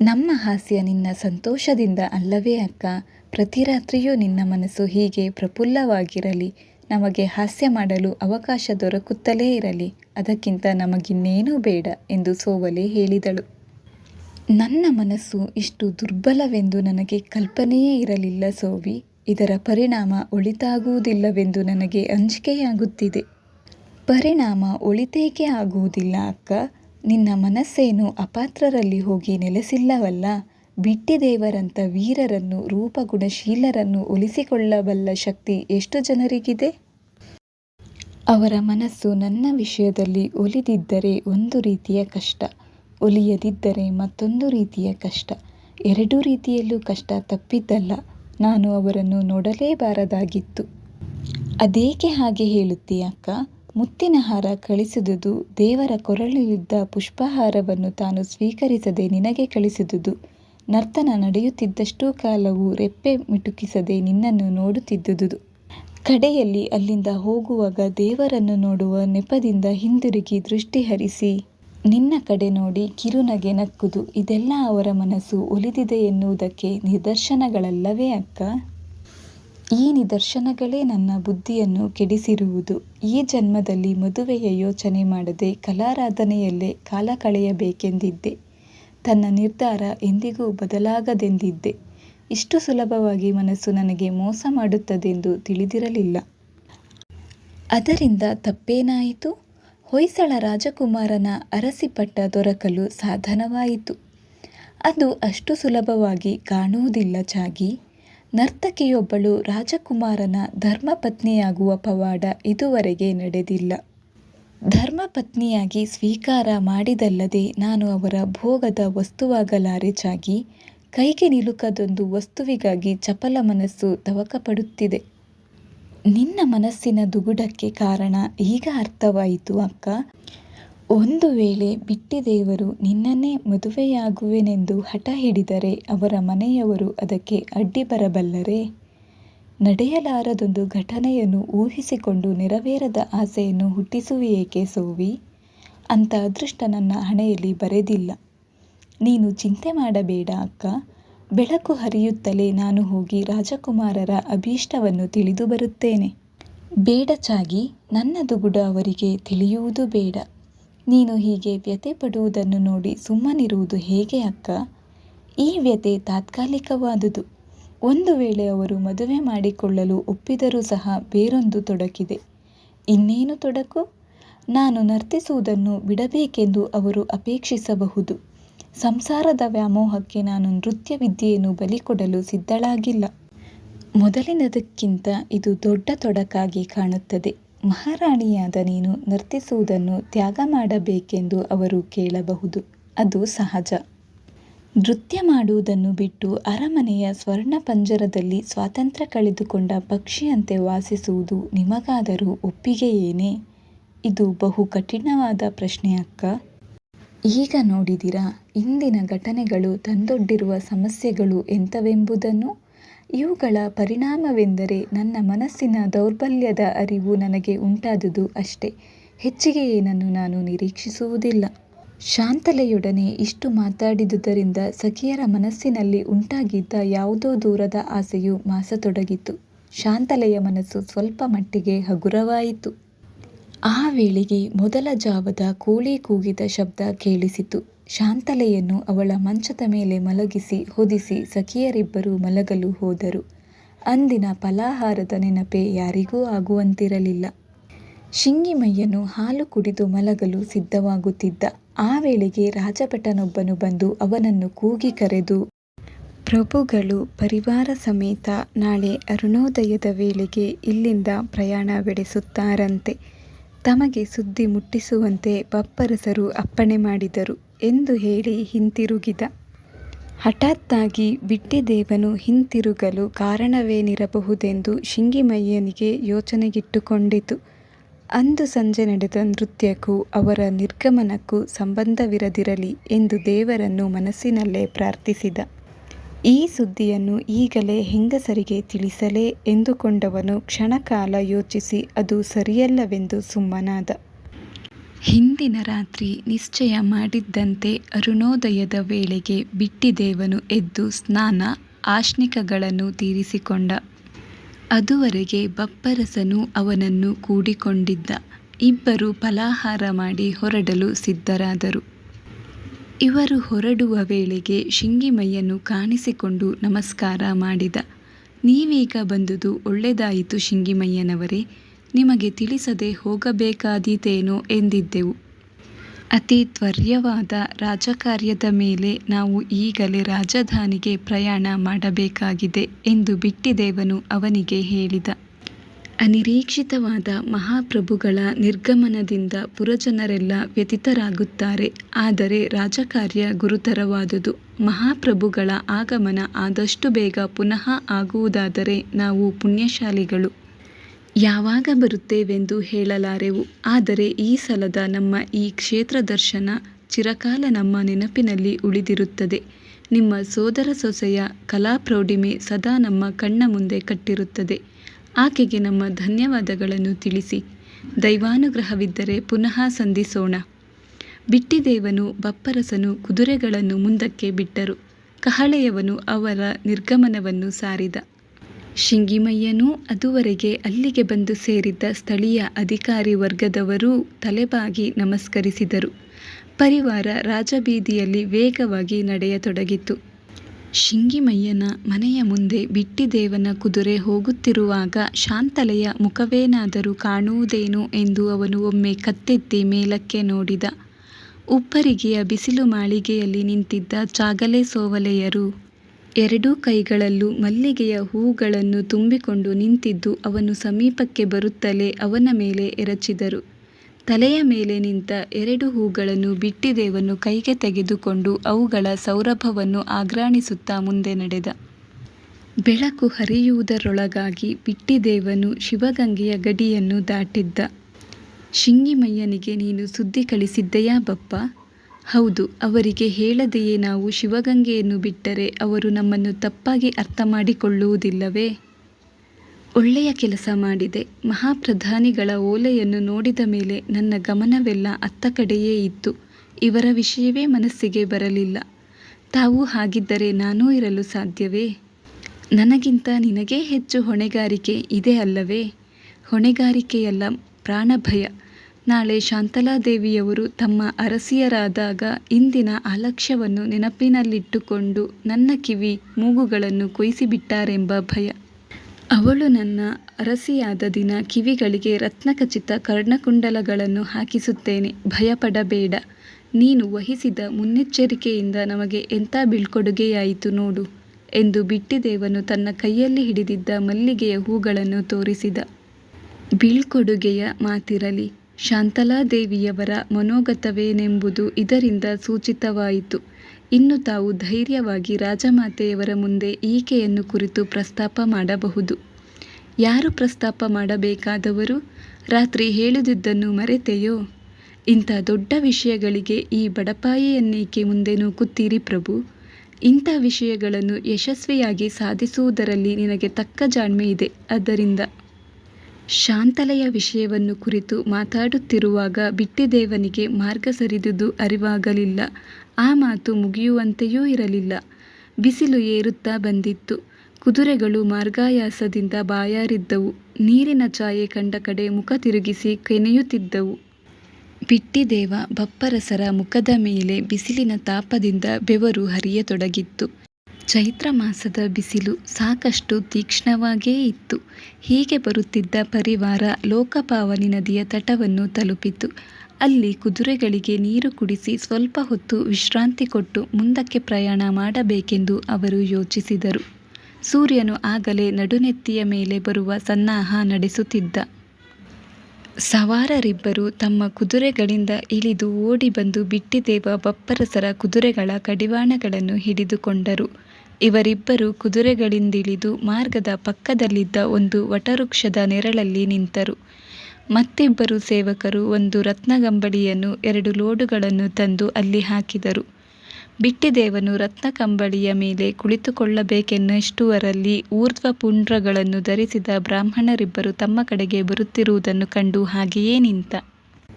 ನಮ್ಮ ಹಾಸ್ಯ ನಿನ್ನ ಸಂತೋಷದಿಂದ ಅಲ್ಲವೇ ಅಕ್ಕ, ಪ್ರತಿ ರಾತ್ರಿಯೂ ನಿನ್ನ ಮನಸ್ಸು ಹೀಗೆ ಪ್ರಫುಲ್ಲವಾಗಿರಲಿ, ನಮಗೆ ಹಾಸ್ಯ ಮಾಡಲು ಅವಕಾಶ ದೊರಕುತ್ತಲೇ ಇರಲಿ, ಅದಕ್ಕಿಂತ ನಮಗಿನ್ನೇನೂ ಬೇಡ ಎಂದು ಸೋವಲೆ ಹೇಳಿದಳು. ನನ್ನ ಮನಸ್ಸು ಇಷ್ಟು ದುರ್ಬಲವೆಂದು ನನಗೆ ಕಲ್ಪನೆಯೇ ಇರಲಿಲ್ಲ ಸೋವಿ, ಇದರ ಪರಿಣಾಮ ಒಳಿತಾಗುವುದಿಲ್ಲವೆಂದು ನನಗೆ ಅಂಜಿಕೆಯಾಗುತ್ತಿದೆ. ಪರಿಣಾಮ ಒಳಿತೇಕೆ ಆಗುವುದಿಲ್ಲ ಅಕ್ಕ, ನಿನ್ನ ಮನಸ್ಸೇನು ಅಪಾತ್ರರಲ್ಲಿ ಹೋಗಿ ನೆಲೆಸಿಲ್ಲವಲ್ಲ, ಬಿಟ್ಟೀದೇವರಂಥ ವೀರರನ್ನು, ರೂಪಗುಣಶೀಲರನ್ನು ಒಲಿಸಿಕೊಳ್ಳಬಲ್ಲ ಶಕ್ತಿ ಎಷ್ಟು ಜನರಿಗಿದೆ? ಅವರ ಮನಸ್ಸು ನನ್ನ ವಿಷಯದಲ್ಲಿ ಒಲಿದಿದ್ದರೆ ಒಂದು ರೀತಿಯ ಕಷ್ಟ, ಒಲಿಯದಿದ್ದರೆ ಮತ್ತೊಂದು ರೀತಿಯ ಕಷ್ಟ, ಎರಡೂ ರೀತಿಯಲ್ಲೂ ಕಷ್ಟ ತಪ್ಪಿದ್ದಲ್ಲ, ನಾನು ಅವರನ್ನು ನೋಡಲೇಬಾರದಾಗಿತ್ತು. ಅದೇಕೆ ಹಾಗೆ ಹೇಳುತ್ತೀಯ ಅಕ್ಕ, ಮುತ್ತಿನ ಹಾರ ಕಳಿಸಿದುದು ದೇವರ ಕೊರಳಿಲಿದ್ದ ಪುಷ್ಪಹಾರವನ್ನು ತಾನು ಸ್ವೀಕರಿಸದೆ ನಿನಗೆ ಕಳಿಸಿದುದು, ನರ್ತನ ನಡೆಯುತ್ತಿದ್ದಷ್ಟೂ ಕಾಲವೂ ರೆಪ್ಪೆ ಮಿಟುಕಿಸದೆ ನಿನ್ನನ್ನು ನೋಡುತ್ತಿದ್ದುದು, ಕಡೆಯಲ್ಲಿ ಅಲ್ಲಿಂದ ಹೋಗುವಾಗ ದೇವರನ್ನು ನೋಡುವ ನೆಪದಿಂದ ಹಿಂದಿರುಗಿ ದೃಷ್ಟಿ ಹರಿಸಿ ನಿನ್ನ ಕಡೆ ನೋಡಿ ಕಿರುನಗೆ ನಕ್ಕುದು ಇದೆಲ್ಲ ಅವರ ಮನಸ್ಸು ಒಲಿದಿದೆ ಎನ್ನುವುದಕ್ಕೆ ನಿದರ್ಶನಗಳಲ್ಲವೇ ಅಕ್ಕ? ಈ ನಿದರ್ಶನಗಳೇ ನನ್ನ ಬುದ್ಧಿಯನ್ನು ಕೆಡಿಸಿರುವುದು. ಈ ಜನ್ಮದಲ್ಲಿ ಮದುವೆಯ ಯೋಚನೆ ಮಾಡದೆ ಕಲಾರಾಧನೆಯಲ್ಲೇ ಕಾಲ ಕಳೆಯಬೇಕೆಂದಿದ್ದೆ. ತನ್ನ ನಿರ್ಧಾರ ಎಂದಿಗೂ ಬದಲಾಗದೆಂದಿದ್ದೆ. ಇಷ್ಟು ಸುಲಭವಾಗಿ ಮನಸ್ಸು ನನಗೆ ಮೋಸ ಮಾಡುತ್ತದೆಂದು ತಿಳಿದಿರಲಿಲ್ಲ. ಅದರಿಂದ ತಪ್ಪೇನಾಯಿತು? ಹೊಯ್ಸಳ ರಾಜಕುಮಾರನ ಅರಸಿಪಟ್ಟ ದೊರಕಲು ಸಾಧನವಾಯಿತು. ಅದು ಅಷ್ಟು ಸುಲಭವಾಗಿ ಕಾಣುವುದಿಲ್ಲ ಚಾಗಿ. ನರ್ತಕಿಯೊಬ್ಬಳು ರಾಜಕುಮಾರನ ಧರ್ಮಪತ್ನಿಯಾಗುವ ಪವಾಡ ಇದುವರೆಗೆ ನಡೆದಿಲ್ಲ. ಧರ್ಮಪತ್ನಿಯಾಗಿ ಸ್ವೀಕಾರ ಮಾಡಿದಲ್ಲದೆ ನಾನು ಅವರ ಭೋಗದ ವಸ್ತುವಾಗಲಾರೆ ಚಾಗಿ, ಕೈಗೆ ನಿಲುಕದೊಂದು ವಸ್ತುವಿಗಾಗಿ ಚಪಲ ಮನಸ್ಸು ತವಕಪಡುತ್ತಿದೆ. ನಿನ್ನ ಮನಸ್ಸಿನ ದುಗುಡಕ್ಕೆ ಕಾರಣ ಈಗ ಅರ್ಥವಾಯಿತು ಅಕ್ಕ. ಒಂದು ವೇಳೆ ಬಿಟ್ಟಿದೇವರು ನಿನ್ನನ್ನೇ ಮದುವೆಯಾಗುವೆನೆಂದು ಹಠ ಹಿಡಿದರೆ ಅವರ ಮನೆಯವರು ಅದಕ್ಕೆ ಅಡ್ಡಿ ಬರಬಲ್ಲರೇ? ನಡೆಯಲಾರದೊಂದು ಘಟನೆಯನ್ನು ಊಹಿಸಿಕೊಂಡು ನೆರವೇರದ ಆಸೆಯನ್ನು ಹುಟ್ಟಿಸುವಿಯೇಕೆ ಸೋವಿ? ಅಂಥ ಅದೃಷ್ಟ ನನ್ನ ಹಣೆಯಲ್ಲಿ ಬರೆದಿಲ್ಲ. ನೀನು ಚಿಂತೆ ಮಾಡಬೇಡ ಅಕ್ಕ, ಬೆಳಕು ಹರಿಯುತ್ತಲೇ ನಾನು ಹೋಗಿ ರಾಜಕುಮಾರರ ಅಭೀಷ್ಟವನ್ನು ತಿಳಿದು ಬರುತ್ತೇನೆ. ಬೇಡ ಚಾಗಿ, ನನ್ನ ದುಗುಡ ಅವರಿಗೆ ತಿಳಿಯುವುದು ಬೇಡ. ನೀನು ಹೀಗೆ ವ್ಯಥೆ ಪಡುವುದನ್ನು ನೋಡಿ ಸುಮ್ಮನಿರುವುದು ಹೇಗೆ ಅಕ್ಕ? ಈ ವ್ಯಥೆ ತಾತ್ಕಾಲಿಕವಾದುದು. ಒಂದು ವೇಳೆ ಅವರು ಮದುವೆ ಮಾಡಿಕೊಳ್ಳಲು ಒಪ್ಪಿದರೂ ಸಹ ಬೇರೊಂದು ತೊಡಕಿದೆ. ಇನ್ನೇನು ತೊಡಕು? ನಾನು ನರ್ತಿಸುವುದನ್ನು ಬಿಡಬೇಕೆಂದು ಅವರು ಅಪೇಕ್ಷಿಸಬಹುದು. ಸಂಸಾರದ ವ್ಯಾಮೋಹಕ್ಕೆ ನಾನು ನೃತ್ಯ ವಿದ್ಯೆಯನ್ನು ಬಲಿಕೊಡಲು ಸಿದ್ಧಳಾಗಿಲ್ಲ. ಮೊದಲಿನದಕ್ಕಿಂತ ಇದು ದೊಡ್ಡ ತೊಡಕಾಗಿ ಕಾಣುತ್ತದೆ. ಮಹಾರಾಣಿಯಾದ ನೀನು ನರ್ತಿಸುವುದನ್ನು ತ್ಯಾಗ ಮಾಡಬೇಕೆಂದು ಅವರು ಕೇಳಬಹುದು. ಅದು ಸಹಜ. ನೃತ್ಯ ಮಾಡುವುದನ್ನು ಬಿಟ್ಟು ಅರಮನೆಯ ಸ್ವರ್ಣಪಂಜರದಲ್ಲಿ ಸ್ವಾತಂತ್ರ್ಯ ಕಳೆದುಕೊಂಡ ಪಕ್ಷಿಯಂತೆ ವಾಸಿಸುವುದು ನಿಮಗಾದರೂ ಒಪ್ಪಿಗೆಯೇನೇ? ಇದು ಬಹು ಕಠಿಣವಾದ ಪ್ರಶ್ನೆ ಅಕ್ಕ. ಈಗ ನೋಡಿದಿರಾ, ಇಂದಿನ ಘಟನೆಗಳು ತಂದೊಡ್ಡಿರುವ ಸಮಸ್ಯೆಗಳು ಎಂಥವೆಂಬುದನ್ನು? ಇವುಗಳ ಪರಿಣಾಮವೆಂದರೆ ನನ್ನ ಮನಸ್ಸಿನ ದೌರ್ಬಲ್ಯದ ಅರಿವು ನನಗೆ ಉಂಟಾದುದು ಅಷ್ಟೇ, ಹೆಚ್ಚಿಗೆ ಏನನ್ನು ನಾನು ನಿರೀಕ್ಷಿಸುವುದಿಲ್ಲ. ಶಾಂತಲೆಯೊಡನೆ ಇಷ್ಟು ಮಾತಾಡಿದುದರಿಂದ ಸಖಿಯರ ಮನಸ್ಸಿನಲ್ಲಿ ಉಂಟಾಗಿದ್ದ ಯಾವುದೋ ದೂರದ ಆಸೆಯು ಮಾಸತೊಡಗಿತು. ಶಾಂತಲೆಯ ಮನಸ್ಸು ಸ್ವಲ್ಪ ಮಟ್ಟಿಗೆ ಹಗುರವಾಯಿತು. ಆ ವೇಳೆಗೆ ಮೊದಲ ಜಾವದ ಕೋಳಿ ಕೂಗಿದ ಶಬ್ದ ಕೇಳಿಸಿತು. ಶಾಂತಲೆಯನ್ನು ಅವಳ ಮಂಚದ ಮೇಲೆ ಮಲಗಿಸಿ ಹೊದಿಸಿ ಸಖಿಯರಿಬ್ಬರೂ ಮಲಗಲು ಹೋದರು. ಅಂದಿನ ಫಲಾಹಾರದ ನೆನಪೇ ಯಾರಿಗೂ ಆಗುವಂತಿರಲಿಲ್ಲ. ಶಿಂಗಿಮಯ್ಯನು ಹಾಲು ಕುಡಿದು ಮಲಗಲು ಸಿದ್ಧವಾಗುತ್ತಿದ್ದ. ಆ ವೇಳೆಗೆ ರಾಜಭಟನೊಬ್ಬನು ಬಂದು ಅವನನ್ನು ಕೂಗಿ ಕರೆದು, ಪ್ರಭುಗಳು ಪರಿವಾರ ಸಮೇತ ನಾಳೆ ಅರುಣೋದಯದ ವೇಳೆಗೆ ಇಲ್ಲಿಂದ ಪ್ರಯಾಣ ಬೆಳೆಸುತ್ತಾರಂತೆ. ತಮಗೆ ಸುದ್ದಿ ಮುಟ್ಟಿಸುವಂತೆ ಬಪ್ಪರಸರು ಅಪ್ಪಣೆ ಮಾಡಿದರು ಎಂದು ಹೇಳಿ ಹಿಂತಿರುಗಿದ. ಹಠಾತ್ತಾಗಿ ಬಿಟ್ಟಿದೇವನು ಹಿಂತಿರುಗಲು ಕಾರಣವೇನಿರಬಹುದೆಂದು ಶಿಂಗಿಮಯ್ಯನಿಗೆ ಯೋಚನೆಗಿಟ್ಟುಕೊಂಡಿತು. ಅಂದು ಸಂಜೆ ನಡೆದ ನೃತ್ಯಕ್ಕೂ ಅವರ ನಿರ್ಗಮನಕ್ಕೂ ಸಂಬಂಧವಿರದಿರಲಿ ಎಂದು ದೇವರನ್ನು ಮನಸ್ಸಿನಲ್ಲೇ ಪ್ರಾರ್ಥಿಸಿದ. ಈ ಸುದ್ದಿಯನ್ನು ಈಗಲೇ ಹೆಂಗಸರಿಗೆ ತಿಳಿಸಲೇ ಎಂದುಕೊಂಡವನು ಕ್ಷಣಕಾಲ ಯೋಚಿಸಿ ಅದು ಸರಿಯಲ್ಲವೆಂದು ಸುಮ್ಮನಾದ. ಹಿಂದಿನ ರಾತ್ರಿ ನಿಶ್ಚಯ ಮಾಡಿದ್ದಂತೆ ಅರುಣೋದಯದ ವೇಳೆಗೆ ಬಿಟ್ಟಿದೇವನು ಎದ್ದು ಸ್ನಾನ, ಆಶ್ನಿಕಗಳನ್ನು ತೀರಿಸಿಕೊಂಡ. ಅದುವರೆಗೆ ಬಪ್ಪರಸನು ಅವನನ್ನು ಕೂಡಿಕೊಂಡಿದ್ದ. ಇಬ್ಬರು ಫಲಾಹಾರ ಮಾಡಿ ಹೊರಡಲು ಸಿದ್ಧರಾದರು. ಇವರು ಹೊರಡುವ ವೇಳೆಗೆ ಶಿಂಗಿಮಯ್ಯನು ಕಾಣಿಸಿಕೊಂಡು ನಮಸ್ಕಾರ ಮಾಡಿದ. ನೀವೀಗ ಬಂದುದು ಒಳ್ಳೆದಾಯಿತು ಶಿಂಗಿಮಯ್ಯನವರೇ. ನಿಮಗೆ ತಿಳಿಸದೆ ಹೋಗಬೇಕಾದೀತೇನೋ ಎಂದಿದ್ದೆವು. ಅತಿ ತ್ವರ್ಯವಾದ ರಾಜಕಾರ್ಯದ ಮೇಲೆ ನಾವು ಈಗಲೇ ರಾಜಧಾನಿಗೆ ಪ್ರಯಾಣ ಮಾಡಬೇಕಾಗಿದೆ ಎಂದು ಬಿಟ್ಟಿದೇವನು ಅವನಿಗೆ ಹೇಳಿದ. ಅನಿರೀಕ್ಷಿತವಾದ ಮಹಾಪ್ರಭುಗಳ ನಿರ್ಗಮನದಿಂದ ಪುರಜನರೆಲ್ಲ ವ್ಯಥಿತರಾಗುತ್ತಾರೆ ಆದರೆ ರಾಜಕಾರ್ಯ ಗುರುತರವಾದುದು. ಮಹಾಪ್ರಭುಗಳ ಆಗಮನ ಆದಷ್ಟು ಬೇಗ ಪುನಃ ಆಗುವುದಾದರೆ ನಾವು ಪುಣ್ಯಶಾಲಿಗಳು. ಯಾವಾಗ ಬರುತ್ತೇವೆಂದು ಹೇಳಲಾರೆವು. ಆದರೆ ಈ ಸಲದ ನಮ್ಮ ಈ ಕ್ಷೇತ್ರ ದರ್ಶನ ಚಿರಕಾಲ ನಮ್ಮ ನೆನಪಿನಲ್ಲಿ ಉಳಿದಿರುತ್ತದೆ. ನಿಮ್ಮ ಸೋದರ ಸೊಸೆಯ ಕಲಾಪ್ರೌಢಿಮೆ ಸದಾ ನಮ್ಮ ಕಣ್ಣ ಮುಂದೆ ಕಟ್ಟಿರುತ್ತದೆ. ಆಕೆಗೆ ನಮ್ಮ ಧನ್ಯವಾದಗಳನ್ನು ತಿಳಿಸಿ. ದೈವಾನುಗ್ರಹವಿದ್ದರೆ ಪುನಃ ಸಂಧಿಸೋಣ. ಬಿಟ್ಟಿದೇವನು, ಬಪ್ಪರಸನು ಕುದುರೆಗಳನ್ನು ಮುಂದಕ್ಕೆ ಬಿಟ್ಟರು. ಕಹಳೆಯವನು ಅವರ ನಿರ್ಗಮನವನ್ನು ಸಾರಿದ. ಶಿಂಗಿಮಯ್ಯನೂ ಅದುವರೆಗೆ ಅಲ್ಲಿಗೆ ಬಂದು ಸೇರಿದ್ದ ಸ್ಥಳೀಯ ಅಧಿಕಾರಿ ವರ್ಗದವರೂ ತಲೆಬಾಗಿ ನಮಸ್ಕರಿಸಿದರು. ಪರಿವಾರ ರಾಜಬೀದಿಯಲ್ಲಿ ವೇಗವಾಗಿ ನಡೆಯತೊಡಗಿತು ಶಿಂಗಿಮಯ್ಯನ ಮನೆಯ ಮುಂದೆ ಬಿಟ್ಟಿದೇವನ ಕುದುರೆ ಹೋಗುತ್ತಿರುವಾಗ ಶಾಂತಲೆಯ ಮುಖವೇನಾದರೂ ಕಾಣುವುದೇನು ಎಂದು ಅವನು ಒಮ್ಮೆ ಕತ್ತೆತ್ತಿ ಮೇಲಕ್ಕೆ ನೋಡಿದ. ಉಪ್ಪರಿಗೆಯ ಬಿಸಿಲು ಮಾಳಿಗೆಯಲ್ಲಿ ನಿಂತಿದ್ದ ಚಾಗಲೆ ಸೋವಲೆಯರು ಎರಡೂ ಕೈಗಳಲ್ಲೂ ಮಲ್ಲಿಗೆಯ ಹೂಗಳನ್ನು ತುಂಬಿಕೊಂಡು ನಿಂತಿದ್ದು ಅವನು ಸಮೀಪಕ್ಕೆ ಬರುತ್ತಲೇ ಅವನ ಮೇಲೆ ಎರಚಿದರು. ತಲೆಯ ಮೇಲೆ ನಿಂತ ಎರಡು ಹೂಗಳನ್ನು ಬಿಟ್ಟಿದೇವನು ಕೈಗೆ ತೆಗೆದುಕೊಂಡು ಅವುಗಳ ಸೌರಭವನ್ನು ಆಗ್ರಾಣಿಸುತ್ತಾ ಮುಂದೆ ನಡೆದ. ಬೆಳಕು ಹರಿಯುವುದರೊಳಗಾಗಿ ಬಿಟ್ಟಿದೇವನು ಶಿವಗಂಗೆಯ ಗಡಿಯನ್ನು ದಾಟಿದ್ದ. ಶಿಂಗಿಮಯ್ಯನಿಗೆ ನೀನು ಸುದ್ದಿ ಕಳಿಸಿದ್ದೆಯಾ ಬಪ್ಪ? ಹೌದು, ಅವರಿಗೆ ಹೇಳದೆಯೇ ನಾವು ಶಿವಗಂಗೆಯನ್ನು ಬಿಟ್ಟರೆ ಅವರು ನಮ್ಮನ್ನು ತಪ್ಪಾಗಿ ಅರ್ಥ ಮಾಡಿಕೊಳ್ಳುವುದಿಲ್ಲವೇ ಒಳ್ಳೆಯ ಕೆಲಸ ಮಾಡಿದೆ. ಮಹಾಪ್ರಧಾನಿಗಳ ಓಲೆಯನ್ನು ನೋಡಿದ ಮೇಲೆ ನನ್ನ ಗಮನವೆಲ್ಲ ಅತ್ತ ಕಡೆಯೇ ಇತ್ತು. ಇವರ ವಿಷಯವೇ ಮನಸ್ಸಿಗೆ ಬರಲಿಲ್ಲ. ತಾವು ಹಾಗಿದ್ದರೆ ನಾನೂ ಇರಲು ಸಾಧ್ಯವೇ? ನನಗಿಂತ ನಿನಗೇ ಹೆಚ್ಚು ಹೊಣೆಗಾರಿಕೆ ಇದೆ ಅಲ್ಲವೇ? ಹೊಣೆಗಾರಿಕೆಯಲ್ಲ ಪ್ರಾಣಭಯ. ನಾಳೆ ಶಾಂತಲಾದೇವಿಯವರು ತಮ್ಮ ಅರಸಿಯರಾದಾಗ ಇಂದಿನ ಅಲಕ್ಷ್ಯವನ್ನು ನೆನಪಿನಲ್ಲಿಟ್ಟುಕೊಂಡು ನನ್ನ ಕಿವಿ ಮೂಗುಗಳನ್ನು ಕೊಯಿಸಿಬಿಟ್ಟಾರೆಂಬ ಭಯ. ಅವಳು ನನ್ನ ಅರಸಿಯಾದ ದಿನ ಕಿವಿಗಳಿಗೆ ರತ್ನಖಚಿತ ಕರ್ಣಕುಂಡಲಗಳನ್ನು ಹಾಕಿಸುತ್ತೇನೆ. ಭಯಪಡಬೇಡ. ನೀನು ವಹಿಸಿದ ಮುನ್ನೆಚ್ಚರಿಕೆಯಿಂದ ನಮಗೆ ಎಂಥ ಬೀಳ್ಕೊಡುಗೆಯಾಯಿತು ನೋಡು ಎಂದು ಬಿಟ್ಟಿದೇವನು ತನ್ನ ಕೈಯಲ್ಲಿ ಹಿಡಿದಿದ್ದ ಮಲ್ಲಿಗೆಯ ಹೂಗಳನ್ನು ತೋರಿಸಿದ. ಬೀಳ್ಕೊಡುಗೆಯ ಮಾತಿರಲಿ. ಶಾಂತಲಾದೇವಿಯವರ ಮನೋಗತವೇನೆಂಬುದು ಇದರಿಂದ ಸೂಚಿತವಾಯಿತು. ಇನ್ನು ತಾವು ಧೈರ್ಯವಾಗಿ ರಾಜಮಾತೆಯವರ ಮುಂದೆ ಈಕೆಯನ್ನು ಕುರಿತು ಪ್ರಸ್ತಾಪ ಮಾಡಬಹುದು. ಯಾರು ಪ್ರಸ್ತಾಪ ಮಾಡಬೇಕಾದವರು? ರಾತ್ರಿ ಹೇಳಿದಿದ್ದನ್ನು ಮರೆತೆಯೋ? ಇಂಥ ದೊಡ್ಡ ವಿಷಯಗಳಿಗೆ ಈ ಬಡಪಾಯಿಯನ್ನೇಕೆ ಮುಂದೆ ನೂಕುತ್ತೀರಿ ಪ್ರಭು? ಇಂಥ ವಿಷಯಗಳನ್ನು ಯಶಸ್ವಿಯಾಗಿ ಸಾಧಿಸುವುದರಲ್ಲಿ ನಿನಗೆ ತಕ್ಕ ಜಾಣ್ಮೆ ಇದೆ. ಆದ್ದರಿಂದ ಶಾಂತಲೆಯ ವಿಷಯವನ್ನು ಕುರಿತು ಮಾತಾಡುತ್ತಿರುವಾಗ ಬಿಟ್ಟಿದೇವನಿಗೆ ಮಾರ್ಗ ಸರಿದುದು ಅರಿವಾಗಲಿಲ್ಲ. ಆ ಮಾತು ಮುಗಿಯುವಂತೆಯೂ ಇರಲಿಲ್ಲ. ಬಿಸಿಲು ಏರುತ್ತಾ ಬಂದಿತ್ತು. ಕುದುರೆಗಳು ಮಾರ್ಗಾಯಾಸದಿಂದ ಬಾಯಾರಿದ್ದವು. ನೀರಿನ ಛಾಯೆ ಕಂಡ ಕಡೆ ಮುಖ ತಿರುಗಿಸಿ ಕೆನೆಯುತ್ತಿದ್ದವು. ಬಿಟ್ಟಿದೇವ ಬಪ್ಪರಸರ ಮುಖದ ಮೇಲೆ ಬಿಸಿಲಿನ ತಾಪದಿಂದ ಬೆವರು ಹರಿಯತೊಡಗಿತ್ತು. ಚೈತ್ರ ಮಾಸದ ಬಿಸಿಲು ಸಾಕಷ್ಟು ತೀಕ್ಷ್ಣವಾಗೇ ಇತ್ತು. ಹೀಗೆ ಬರುತ್ತಿದ್ದ ಪರಿವಾರ ಲೋಕಪಾವನಿ ನದಿಯ ತಟವನ್ನು ತಲುಪಿತು. ಅಲ್ಲಿ ಕುದುರೆಗಳಿಗೆ ನೀರು ಕುಡಿಸಿ ಸ್ವಲ್ಪ ಹೊತ್ತು ವಿಶ್ರಾಂತಿ ಕೊಟ್ಟು ಮುಂದಕ್ಕೆ ಪ್ರಯಾಣ ಮಾಡಬೇಕೆಂದು ಅವರು ಯೋಚಿಸಿದರು. ಸೂರ್ಯನು ಆಗಲೇ ನಡುನೆತ್ತಿಯ ಮೇಲೆ ಬರುವ ಸನ್ನಾಹ ನಡೆಸುತ್ತಿದ್ದ. ಸವಾರರಿಬ್ಬರು ತಮ್ಮ ಕುದುರೆಗಳಿಂದ ಇಳಿದು ಓಡಿ ಬಂದು ಬಿಟ್ಟಿದೇವ ಬಪ್ಪರಸರ ಕುದುರೆಗಳ ಕಡಿವಾಣಗಳನ್ನು ಹಿಡಿದುಕೊಂಡರು. ಇವರಿಬ್ಬರೂ ಕುದುರೆಗಳಿಂದಿಳಿದು ಮಾರ್ಗದ ಪಕ್ಕದಲ್ಲಿದ್ದ ಒಂದು ವಟವೃಕ್ಷದ ನೆರಳಲ್ಲಿ ನಿಂತರು. ಮತ್ತಿಬ್ಬರು ಸೇವಕರು ಒಂದು ರತ್ನಗಂಬಳಿಯನ್ನು ಎರಡು ಲೋಡುಗಳನ್ನು ತಂದು ಅಲ್ಲಿ ಹಾಕಿದರು. ಬಿಟ್ಟಿದೇವನು ರತ್ನಗಂಬಳಿಯ ಮೇಲೆ ಕುಳಿತುಕೊಳ್ಳಬೇಕೆನ್ನುವಷ್ಟರಲ್ಲಿ ಊರ್ಧ್ವಪುಂಡ್ರಗಳನ್ನು ಧರಿಸಿದ ಬ್ರಾಹ್ಮಣರಿಬ್ಬರು ತಮ್ಮ ಕಡೆಗೆ ಬರುತ್ತಿರುವುದನ್ನು ಕಂಡು ಹಾಗೆಯೇ ನಿಂತ.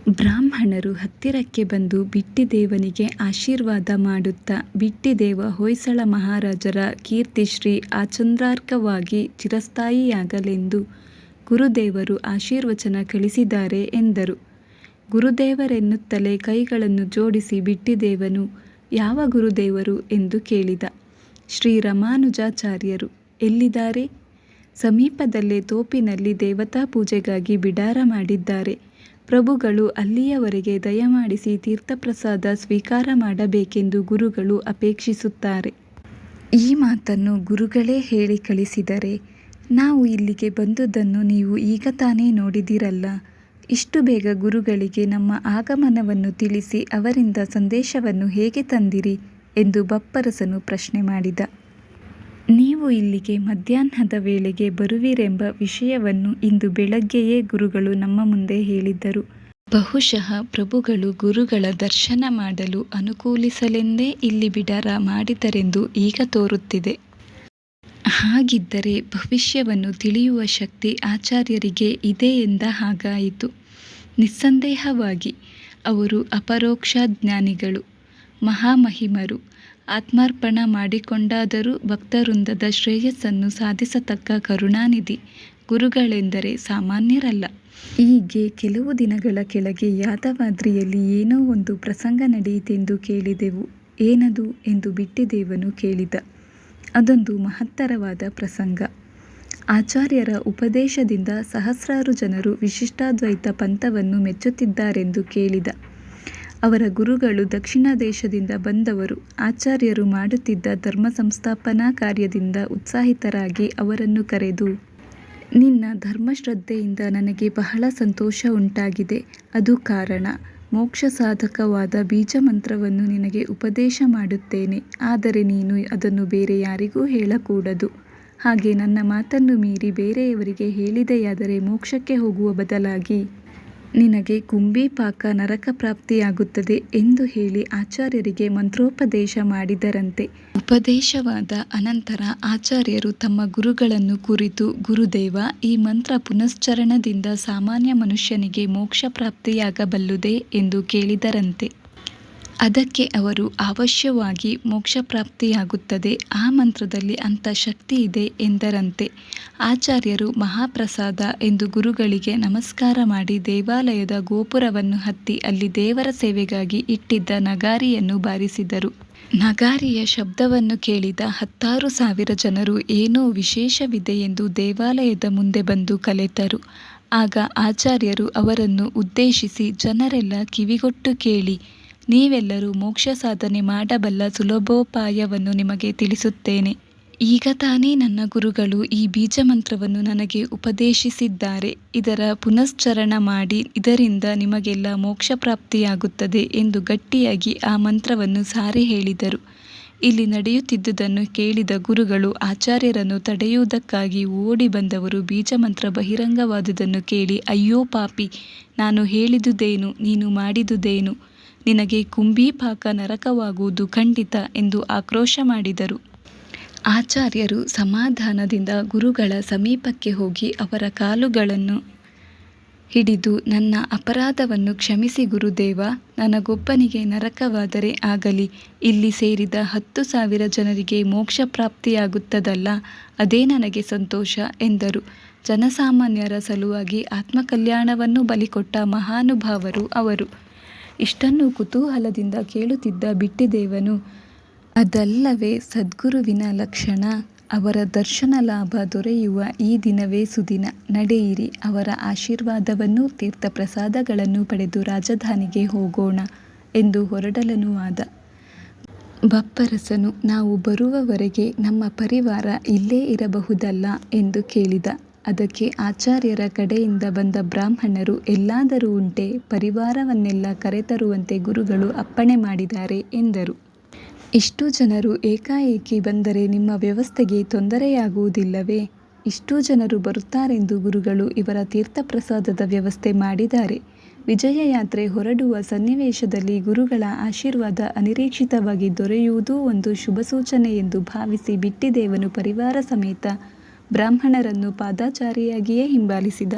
ಬ್ರಾಹ್ಮಣರು ಹತ್ತಿರಕ್ಕೆ ಬಂದು ಬಿಟ್ಟಿದೇವನಿಗೆ ಆಶೀರ್ವಾದ ಮಾಡುತ್ತ ಬಿಟ್ಟಿದೇವ ಹೊಯ್ಸಳ ಮಹಾರಾಜರ ಕೀರ್ತಿಶ್ರೀ ಆಚಂದ್ರಾರ್ಕವಾಗಿ ಚಿರಸ್ಥಾಯಿಯಾಗಲೆಂದು ಗುರುದೇವರು ಆಶೀರ್ವಚನ ಕಳಿಸಿದ್ದಾರೆ ಎಂದರು. ಗುರುದೇವರೆನ್ನುತ್ತಲೇ ಕೈಗಳನ್ನು ಜೋಡಿಸಿ ಬಿಟ್ಟಿದೇವನು ಯಾವ ಗುರುದೇವರು ಎಂದು ಕೇಳಿದ. ಶ್ರೀ ರಮಾನುಜಾಚಾರ್ಯರು ಎಲ್ಲಿದ್ದಾರೆ? ಸಮೀಪದಲ್ಲೇ ತೋಪಿನಲ್ಲಿ ದೇವತಾ ಪೂಜೆಗಾಗಿ ಬಿಡಾರ ಮಾಡಿದ್ದಾರೆ. ಪ್ರಭುಗಳು ಅಲ್ಲಿಯವರೆಗೆ ದಯಮಾಡಿಸಿ ತೀರ್ಥಪ್ರಸಾದ ಸ್ವೀಕಾರ ಮಾಡಬೇಕೆಂದು ಗುರುಗಳು ಅಪೇಕ್ಷಿಸುತ್ತಾರೆ. ಈ ಮಾತನ್ನು ಗುರುಗಳೇ ಹೇಳಿ ಕಳಿಸಿದರೆ? ನಾವು ಇಲ್ಲಿಗೆ ಬಂದುದನ್ನು ನೀವು ಈಗ ತಾನೇ ನೋಡಿದಿರಲ್ಲ. ಇಷ್ಟು ಬೇಗ ಗುರುಗಳಿಗೆ ನಮ್ಮ ಆಗಮನವನ್ನು ತಿಳಿಸಿ ಅವರಿಂದ ಸಂದೇಶವನ್ನು ಹೇಗೆ ತಂದಿರಿ ಎಂದು ಬಪ್ಪರಸನು ಪ್ರಶ್ನೆ ಮಾಡಿದ. ನೀವು ಇಲ್ಲಿಗೆ ಮಧ್ಯಾಹ್ನದ ವೇಳೆಗೆ ಬರುವಿರೆಂಬ ವಿಷಯವನ್ನು ಇಂದು ಬೆಳಗ್ಗೆಯೇ ಗುರುಗಳು ನಮ್ಮ ಮುಂದೆ ಹೇಳಿದ್ದರು. ಬಹುಶಃ ಪ್ರಭುಗಳು ಗುರುಗಳ ದರ್ಶನ ಮಾಡಲು ಅನುಕೂಲಿಸಲೆಂದೇ ಇಲ್ಲಿ ಬಿಡಾರ ಮಾಡಿದರೆಂದು ಈಗ ತೋರುತ್ತಿದೆ. ಹಾಗಿದ್ದರೆ ಭವಿಷ್ಯವನ್ನು ತಿಳಿಯುವ ಶಕ್ತಿ ಆಚಾರ್ಯರಿಗೆ ಇದೆ ಎಂದ ಹಾಗಾಯಿತು. ನಿಸ್ಸಂದೇಹವಾಗಿ ಅವರು ಅಪರೋಕ್ಷ ಜ್ಞಾನಿಗಳು, ಮಹಾಮಹಿಮರು. ಆತ್ಮಾರ್ಪಣ ಮಾಡಿಕೊಂಡಾದರೂ ಭಕ್ತವೃಂದದ ಶ್ರೇಯಸ್ಸನ್ನು ಸಾಧಿಸತಕ್ಕ ಕರುಣಾನಿಧಿ. ಗುರುಗಳೆಂದರೆ ಸಾಮಾನ್ಯರಲ್ಲ. ಹೀಗೆ ಕೆಲವು ದಿನಗಳ ಕೆಳಗೆ ಯಾದವಾದ್ರಿಯಲ್ಲಿ ಏನೋ ಒಂದು ಪ್ರಸಂಗ ನಡೆಯಿತೆಂದು ಕೇಳಿದೆವು. ಏನದು ಎಂದು ಬಿಟ್ಟಿದೇವನು ಕೇಳಿದ. ಅದೊಂದು ಮಹತ್ತರವಾದ ಪ್ರಸಂಗ. ಆಚಾರ್ಯರ ಉಪದೇಶದಿಂದ ಸಹಸ್ರಾರು ಜನರು ವಿಶಿಷ್ಟಾದ್ವೈತ ಪಂಥವನ್ನು ಮೆಚ್ಚುತ್ತಿದ್ದಾರೆಂದು ಕೇಳಿದ. ಅವರ ಗುರುಗಳು ದಕ್ಷಿಣ ದೇಶದಿಂದ ಬಂದವರು. ಆಚಾರ್ಯರು ಮಾಡುತ್ತಿದ್ದ ಧರ್ಮ ಸಂಸ್ಥಾಪನಾ ಕಾರ್ಯದಿಂದ ಉತ್ಸಾಹಿತರಾಗಿ ಅವರನ್ನು ಕರೆದು, ನಿನ್ನ ಧರ್ಮಶ್ರದ್ಧೆಯಿಂದ ನನಗೆ ಬಹಳ ಸಂತೋಷ ಉಂಟಾಗಿದೆ. ಅದು ಕಾರಣ. ಮೋಕ್ಷಸಾಧಕವಾದ ಬೀಜಮಂತ್ರವನ್ನು ನಿನಗೆ ಉಪದೇಶ ಮಾಡುತ್ತೇನೆ. ಆದರೆ ನೀನು ಅದನ್ನು ಬೇರೆ ಯಾರಿಗೂ ಹೇಳಕೂಡದು. ಹಾಗೆ ನನ್ನ ಮಾತನ್ನು ಮೀರಿ ಬೇರೆಯವರಿಗೆ ಹೇಳಿದೆಯಾದರೆ ಮೋಕ್ಷಕ್ಕೆ ಹೋಗುವ ಬದಲಾಗಿ ನಿನಗೆ ಗುಂಬಿಪಾಕ ನರಕ ಪ್ರಾಪ್ತಿಯಾಗುತ್ತದೆ ಎಂದು ಹೇಳಿ ಆಚಾರ್ಯರಿಗೆ ಮಂತ್ರೋಪದೇಶ ಮಾಡಿದರಂತೆ. ಉಪದೇಶವಾದ ಅನಂತರ ಆಚಾರ್ಯರು ತಮ್ಮ ಗುರುಗಳನ್ನು ಕುರಿತು ಗುರುದೇವ, ಈ ಮಂತ್ರ ಪುನಶ್ಚರಣದಿಂದ ಸಾಮಾನ್ಯ ಮನುಷ್ಯನಿಗೆ ಮೋಕ್ಷ ಪ್ರಾಪ್ತಿಯಾಗಬಲ್ಲುದೇ ಎಂದು ಕೇಳಿದರಂತೆ. ಅದಕ್ಕೆ ಅವರು ಅವಶ್ಯವಾಗಿ ಮೋಕ್ಷಪ್ರಾಪ್ತಿಯಾಗುತ್ತದೆ. ಆ ಮಂತ್ರದಲ್ಲಿ ಅಂಥ ಇದೆ ಎಂದರಂತೆ. ಆಚಾರ್ಯರು ಮಹಾಪ್ರಸಾದ ಎಂದು ಗುರುಗಳಿಗೆ ನಮಸ್ಕಾರ ಮಾಡಿ ದೇವಾಲಯದ ಗೋಪುರವನ್ನು ಹತ್ತಿ ಅಲ್ಲಿ ದೇವರ ಸೇವೆಗಾಗಿ ಇಟ್ಟಿದ್ದ ನಗಾರಿಯನ್ನು ಬಾರಿಸಿದರು. ನಗಾರಿಯ ಶಬ್ದವನ್ನು ಕೇಳಿದ ಹತ್ತಾರು ಸಾವಿರ ಜನರು ಏನೋ ವಿಶೇಷವಿದೆ ಎಂದು ದೇವಾಲಯದ ಮುಂದೆ ಬಂದು ಕಲೆತರು. ಆಗ ಆಚಾರ್ಯರು ಅವರನ್ನು ಉದ್ದೇಶಿಸಿ ಜನರೆಲ್ಲ ಕಿವಿಗೊಟ್ಟು ಕೇಳಿ, ನೀವೆಲ್ಲರೂ ಮೋಕ್ಷ ಸಾಧನೆ ಮಾಡಬಲ್ಲ ಸುಲಭೋಪಾಯವನ್ನು ನಿಮಗೆ ತಿಳಿಸುತ್ತೇನೆ. ಈಗ ತಾನೇ ನನ್ನ ಗುರುಗಳು ಈ ಬೀಜ ಮಂತ್ರವನ್ನು ನನಗೆ ಉಪದೇಶಿಸಿದ್ದಾರೆ. ಇದರ ಪುನಶ್ಚರಣ ಮಾಡಿ ಇದರಿಂದ ನಿಮಗೆಲ್ಲ ಮೋಕ್ಷ ಪ್ರಾಪ್ತಿಯಾಗುತ್ತದೆ ಎಂದು ಗಟ್ಟಿಯಾಗಿ ಆ ಮಂತ್ರವನ್ನು ಸಾರಿ ಹೇಳಿದರು. ಇಲ್ಲಿ ನಡೆಯುತ್ತಿದ್ದುದನ್ನು ಕೇಳಿದ ಗುರುಗಳು ಆಚಾರ್ಯರನ್ನು ತಡೆಯುವುದಕ್ಕಾಗಿ ಓಡಿ ಬಂದವರು ಬೀಜಮಂತ್ರ ಬಹಿರಂಗವಾದುದನ್ನು ಕೇಳಿ ಅಯ್ಯೋ ಪಾಪಿ, ನಾನು ಹೇಳಿದುದೇನು, ನೀನು ಮಾಡಿದುದೇನು, ನಿನಗೆ ಕುಂಭೀಪಾಕ ನರಕವಾಗುವುದು ಖಂಡಿತ ಎಂದು ಆಕ್ರೋಶ ಮಾಡಿದರು. ಆಚಾರ್ಯರು ಸಮಾಧಾನದಿಂದ ಗುರುಗಳ ಸಮೀಪಕ್ಕೆ ಹೋಗಿ ಅವರ ಕಾಲುಗಳನ್ನು ಹಿಡಿದು ನನ್ನ ಅಪರಾಧವನ್ನು ಕ್ಷಮಿಸಿ ಗುರುದೇವ, ನನಗೊಬ್ಬನಿಗೆ ನರಕವಾದರೆ ಆಗಲಿ, ಇಲ್ಲಿ ಸೇರಿದ ಹತ್ತು ಸಾವಿರ ಜನರಿಗೆ ಮೋಕ್ಷ ಪ್ರಾಪ್ತಿಯಾಗುತ್ತದಲ್ಲ ಅದೇ ನನಗೆ ಸಂತೋಷ ಎಂದರು. ಜನಸಾಮಾನ್ಯರ ಸಲುವಾಗಿ ಆತ್ಮಕಲ್ಯಾಣವನ್ನು ಬಲಿಕೊಟ್ಟ ಮಹಾನುಭಾವರು ಅವರು. ಇಷ್ಟನ್ನೂ ಕುತೂಹಲದಿಂದ ಕೇಳುತ್ತಿದ್ದ ಬಿಟ್ಟಿದೇವನು, ಅದಲ್ಲವೇ ಸದ್ಗುರುವಿನ ಲಕ್ಷಣ, ಅವರ ದರ್ಶನ ಲಾಭ ದೊರೆಯುವ ಈ ದಿನವೇ ಸುದಿನ. ನಡೆಯಿರಿ, ಅವರ ಆಶೀರ್ವಾದವನ್ನೂ ತೀರ್ಥಪ್ರಸಾದಗಳನ್ನು ಪಡೆದು ರಾಜಧಾನಿಗೆ ಹೋಗೋಣ, ಎಂದು ಹೊರಡಲನು ಆದ. ಬಪ್ಪರಸನು, ನಾವು ಬರುವವರೆಗೆ ನಮ್ಮ ಪರಿವಾರ ಇಲ್ಲೇ ಇರಬಹುದಲ್ಲ? ಎಂದು ಕೇಳಿದ. ಅದಕ್ಕೆ ಆಚಾರ್ಯರ ಕಡೆಯಿಂದ ಬಂದ ಬ್ರಾಹ್ಮಣರು ಎಲ್ಲಾದರೂ ಉಂಟೆ, ಪರಿವಾರವನ್ನೆಲ್ಲ ಕರೆತರುವಂತೆ ಗುರುಗಳು ಅಪ್ಪಣೆ ಮಾಡಿದ್ದಾರೆ ಎಂದರು. ಇಷ್ಟು ಜನರು ಏಕಾಏಕಿ ಬಂದರೆ ನಿಮ್ಮ ವ್ಯವಸ್ಥೆಗೆ ತೊಂದರೆಯಾಗುವುದಿಲ್ಲವೇ? ಇಷ್ಟೂ ಜನರು ಬರುತ್ತಾರೆಂದು ಗುರುಗಳು ಇವರ ತೀರ್ಥಪ್ರಸಾದದ ವ್ಯವಸ್ಥೆ ಮಾಡಿದ್ದಾರೆ. ವಿಜಯ ಯಾತ್ರೆ ಹೊರಡುವ ಸನ್ನಿವೇಶದಲ್ಲಿ ಗುರುಗಳ ಆಶೀರ್ವಾದ ಅನಿರೀಕ್ಷಿತವಾಗಿ ದೊರೆಯುವುದೂ ಒಂದು ಶುಭ ಸೂಚನೆ ಎಂದು ಭಾವಿಸಿ ಬಿಟ್ಟಿದೇವನು ಪರಿವಾರ ಸಮೇತ ಬ್ರಾಹ್ಮಣರನ್ನು ಪಾದಾಚಾರಿಯಾಗಿಯೇ ಹಿಂಬಾಲಿಸಿದ.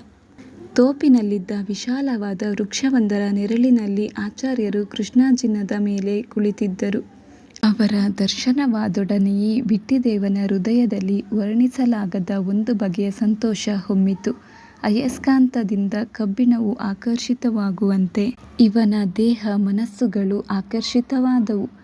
ತೋಪಿನಲ್ಲಿದ್ದ ವಿಶಾಲವಾದ ವೃಕ್ಷವೊಂದರ ನೆರಳಿನಲ್ಲಿ ಆಚಾರ್ಯರು ಕೃಷ್ಣಾಜಿನದ ಮೇಲೆ ಕುಳಿತಿದ್ದರು. ಅವರ ದರ್ಶನವಾದೊಡನೆಯೇ ಬಿಟ್ಟಿದೇವನ ಹೃದಯದಲ್ಲಿ ವರ್ಣಿಸಲಾಗದ ಒಂದು ಬಗೆಯ ಸಂತೋಷ ಹೊಮ್ಮಿತು. ಅಯಸ್ಕಾಂತದಿಂದ ಕಬ್ಬಿಣವು ಆಕರ್ಷಿತವಾಗುವಂತೆ, ಇವನ ದೇಹ ಮನಸ್ಸುಗಳು ಆಕರ್ಷಿತವಾದವು.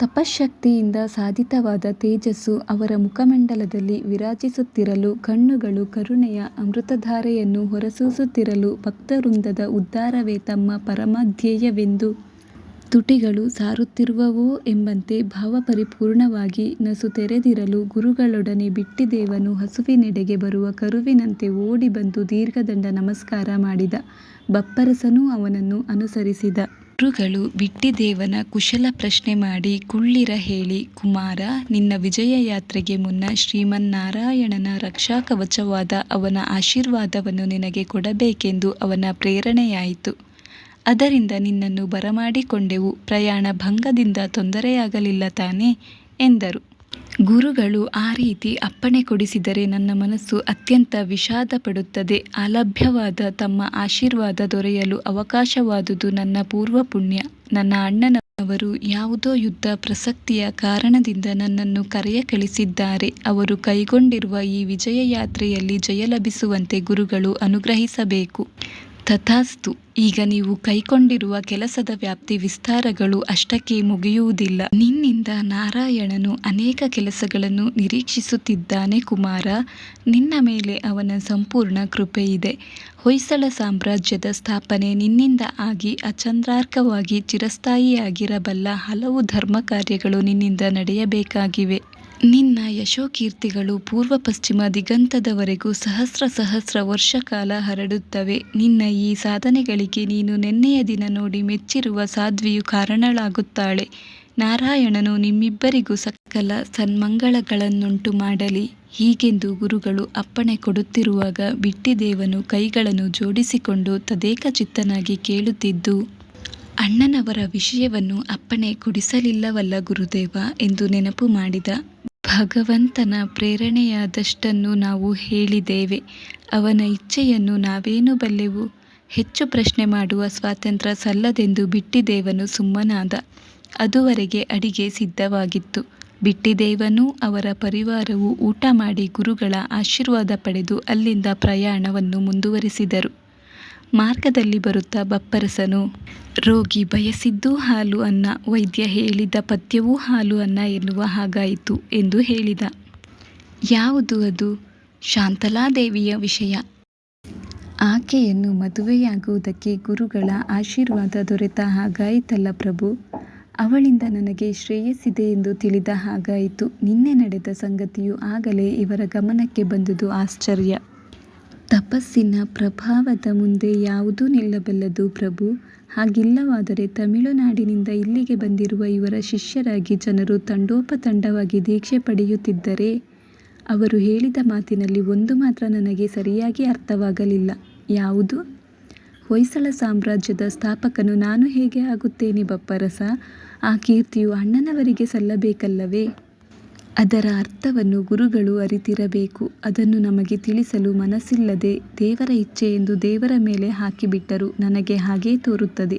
ತಪಶ್ಶಕ್ತಿಯಿಂದ ಸಾಧಿತವಾದ ತೇಜಸ್ಸು ಅವರ ಮುಖಮಂಡಲದಲ್ಲಿ ವಿರಾಜಿಸುತ್ತಿರಲು ಕಣ್ಣುಗಳು ಕರುಣೆಯ ಅಮೃತಧಾರೆಯನ್ನು ಹೊರಸೂಸುತ್ತಿರಲು ಭಕ್ತವೃಂದದ ಉದ್ಧಾರವೇ ತಮ್ಮ ಪರಮಧ್ಯೇಯವೆಂದು ತುಟಿಗಳು ಸಾರುತ್ತಿರುವವೋ ಎಂಬಂತೆ ಭಾವಪರಿಪೂರ್ಣವಾಗಿ ನಸು ತೆರೆದಿರಲು ಗುರುಗಳೊಡನೆ ಬಿಟ್ಟಿದೇವನು ಹಸುವಿನೆಡೆಗೆ ಬರುವ ಕರುವಿನಂತೆ ಓಡಿ ಬಂದು ದೀರ್ಘದಂಡ ನಮಸ್ಕಾರ ಮಾಡಿದ ಬಪ್ಪರಸನೂ ಅವನನ್ನು ಅನುಸರಿಸಿದ. ಗುರುಗಳು ಬಿಟ್ಟಿದೇವನ ಕುಶಲ ಪ್ರಶ್ನೆ ಮಾಡಿ ಕುಳ್ಳಿರ ಹೇಳಿ, ಕುಮಾರ, ನಿನ್ನ ವಿಜಯ ಯಾತ್ರೆಗೆ ಮುನ್ನ ಶ್ರೀಮನ್ನಾರಾಯಣನ ರಕ್ಷಾಕವಚವಾದ ಅವನ ಆಶೀರ್ವಾದವನ್ನು ನಿನಗೆ ಕೊಡಬೇಕೆಂದು ಅವನ ಪ್ರೇರಣೆಯಾಯಿತು. ಅದರಿಂದ ನಿನ್ನನ್ನು ಬರಮಾಡಿಕೊಂಡೆವು. ಪ್ರಯಾಣ ಭಂಗದಿಂದ ತೊಂದರೆಯಾಗಲಿಲ್ಲ ತಾನೇ? ಎಂದರು. ಗುರುಗಳು ಆ ರೀತಿ ಅಪ್ಪಣೆ ಕೊಡಿಸಿದರೆ ನನ್ನ ಮನಸ್ಸು ಅತ್ಯಂತ ವಿಷಾದ ಪಡುತ್ತದೆ. ಅಲಭ್ಯವಾದ ತಮ್ಮ ಆಶೀರ್ವಾದ ದೊರೆಯಲು ಅವಕಾಶವಾದುದು ನನ್ನ ಪೂರ್ವ ಪುಣ್ಯ ನನ್ನ ಅಣ್ಣನವರು ಯಾವುದೋ ಯುದ್ಧ ಪ್ರಸಕ್ತಿಯ ಕಾರಣದಿಂದ ನನ್ನನ್ನು ಕರೆಯ ಕಳಿಸಿದ್ದಾರೆ ಅವರು ಕೈಗೊಂಡಿರುವ ಈ ವಿಜಯ ಯಾತ್ರೆಯಲ್ಲಿ ಜಯ ಲಭಿಸುವಂತೆ ಗುರುಗಳು ಅನುಗ್ರಹಿಸಬೇಕು. ತಥಾಸ್ತು. ಈಗ ನೀವು ಕೈಕೊಂಡಿರುವ ಕೆಲಸದ ವ್ಯಾಪ್ತಿ ವಿಸ್ತಾರಗಳು ಅಷ್ಟಕ್ಕೆ ಮುಗಿಯುವುದಿಲ್ಲ. ನಿನ್ನಿಂದ ನಾರಾಯಣನು ಅನೇಕ ಕೆಲಸಗಳನ್ನು ನಿರೀಕ್ಷಿಸುತ್ತಿದ್ದಾನೆ ಕುಮಾರ. ನಿನ್ನ ಮೇಲೆ ಅವನ ಸಂಪೂರ್ಣ ಕೃಪೆಯಿದೆ ಹೊಯ್ಸಳ ಸಾಮ್ರಾಜ್ಯದ ಸ್ಥಾಪನೆ ನಿನ್ನಿಂದ ಆಗಿ ಅಚಂದ್ರಾರ್ಕವಾಗಿ ಚಿರಸ್ಥಾಯಿಯಾಗಿರಬಲ್ಲ ಹಲವು ಧರ್ಮ ಕಾರ್ಯಗಳು ನಿನ್ನಿಂದ ನಡೆಯಬೇಕಾಗಿವೆ. ನಿನ್ನ ಯಶೋಕೀರ್ತಿಗಳು ಪೂರ್ವ ಪಶ್ಚಿಮ ದಿಗಂತದವರೆಗೂ ಸಹಸ್ರ ಸಹಸ್ರ ವರ್ಷ ಕಾಲ ಹರಡುತ್ತವೆ. ನಿನ್ನ ಈ ಸಾಧನೆಗಳಿಗೆ ನೀನು ನೆನ್ನೆಯ ದಿನ ನೋಡಿ ಮೆಚ್ಚಿರುವ ಸಾಧ್ವಿಯು ಕಾರಣಳಾಗುತ್ತಾಳೆ. ನಾರಾಯಣನು ನಿಮ್ಮಿಬ್ಬರಿಗೂ ಸಕಲ ಸನ್ಮಂಗಳಗಳನ್ನುಂಟು ಮಾಡಲಿ. ಹೀಗೆಂದು ಗುರುಗಳು ಅಪ್ಪಣೆ ಕೊಡುತ್ತಿರುವಾಗ ಬಿಟ್ಟಿದೇವನು ಕೈಗಳನ್ನು ಜೋಡಿಸಿಕೊಂಡು ತದೇಕ ಚಿತ್ತನಾಗಿ ಕೇಳುತ್ತಿದ್ದು, ಅಣ್ಣನವರ ವಿಷಯವನ್ನು ಅಪ್ಪಣೆ ಕೊಡಿಸಲಿಲ್ಲವಲ್ಲ ಗುರುದೇವ ಎಂದು ನೆನಪು ಮಾಡಿದ. ಭಗವಂತನ ಪ್ರೇರಣೆಯಾದಷ್ಟನ್ನು ನಾವು ಹೇಳಿದ್ದೇವೆ. ಅವನ ಇಚ್ಛೆಯನ್ನು ನಾವೇನು ಬಲ್ಲೆವು? ಹೆಚ್ಚು ಪ್ರಶ್ನೆ ಮಾಡುವ ಸ್ವಾತಂತ್ರ್ಯ ಸಲ್ಲದೆಂದು ಬಿಟ್ಟಿದೇವನು ಸುಮ್ಮನಾದ. ಅದುವರೆಗೆ ಅಡಿಗೆ ಸಿದ್ಧವಾಗಿತ್ತು. ಬಿಟ್ಟಿದೇವನೂ ಅವರ ಪರಿವಾರವು ಊಟ ಮಾಡಿ ಗುರುಗಳ ಆಶೀರ್ವಾದ ಪಡೆದು ಅಲ್ಲಿಂದ ಪ್ರಯಾಣವನ್ನು ಮುಂದುವರಿಸಿದರು. ಮಾರ್ಗದಲ್ಲಿ ಬರುತ್ತಾ ಬಪ್ಪರಸನು. ರೋಗಿ ಬಯಸಿದ್ದೂ ಹಾಲು ಅನ್ನ, ವೈದ್ಯ ಹೇಳಿದ ಪಥ್ಯವೂ ಹಾಲು ಅನ್ನ ಎನ್ನುವ ಹಾಗಾಯಿತು ಎಂದು ಹೇಳಿದ. ಯಾವುದು ಅದು? ಶಾಂತಲಾದೇವಿಯ ವಿಷಯ. ಆಕೆಯನ್ನು ಮದುವೆಯಾಗುವುದಕ್ಕೆ ಗುರುಗಳ ಆಶೀರ್ವಾದ ದೊರೆತ ಹಾಗಾಯಿತಲ್ಲ ಪ್ರಭು. ಅವಳಿಂದ ನನಗೆ ಶ್ರೇಯಸ್ಸಿದೆ ಎಂದು ತಿಳಿದ ಹಾಗಾಯಿತು. ನಿನ್ನೆ ನಡೆದ ಸಂಗತಿಯು ಆಗಲೇ ಇವರ ಗಮನಕ್ಕೆ ಬಂದುದು ಆಶ್ಚರ್ಯ. ತಪಸ್ಸಿನ ಪ್ರಭಾವದ ಮುಂದೆ ಯಾವುದೂ ನಿಲ್ಲಬಲ್ಲದು ಪ್ರಭು. ಹಾಗಿಲ್ಲವಾದರೆ ತಮಿಳುನಾಡಿನಿಂದ ಇಲ್ಲಿಗೆ ಬಂದಿರುವ ಇವರ ಶಿಷ್ಯರಾಗಿ ಜನರು ತಂಡೋಪತಂಡವಾಗಿ ದೀಕ್ಷೆ ಪಡೆಯುತ್ತಿದ್ದರೆ, ಅವರು ಹೇಳಿದ ಮಾತಿನಲ್ಲಿ ಒಂದು ಮಾತ್ರ ನನಗೆ ಸರಿಯಾಗಿ ಅರ್ಥವಾಗಲಿಲ್ಲ. ಯಾವುದು? ಹೊಯ್ಸಳ ಸಾಮ್ರಾಜ್ಯದ ಸ್ಥಾಪಕನು ನಾನು ಹೇಗೆ ಆಗುತ್ತೇನೆ ಬಪ್ಪರಸ? ಆ ಕೀರ್ತಿಯು ಅಣ್ಣನವರಿಗೆ ಸಲ್ಲಬೇಕಲ್ಲವೇ? ಅದರ ಅರ್ಥವನ್ನು ಗುರುಗಳು ಅರಿತಿರಬೇಕು. ಅದನ್ನು ನಮಗೆ ತಿಳಿಸಲು ಮನಸ್ಸಿಲ್ಲದೆ ದೇವರ ಇಚ್ಛೆ ಎಂದು ದೇವರ ಮೇಲೆ ಹಾಕಿಬಿಟ್ಟರು. ನನಗೆ ಹಾಗೇ ತೋರುತ್ತದೆ.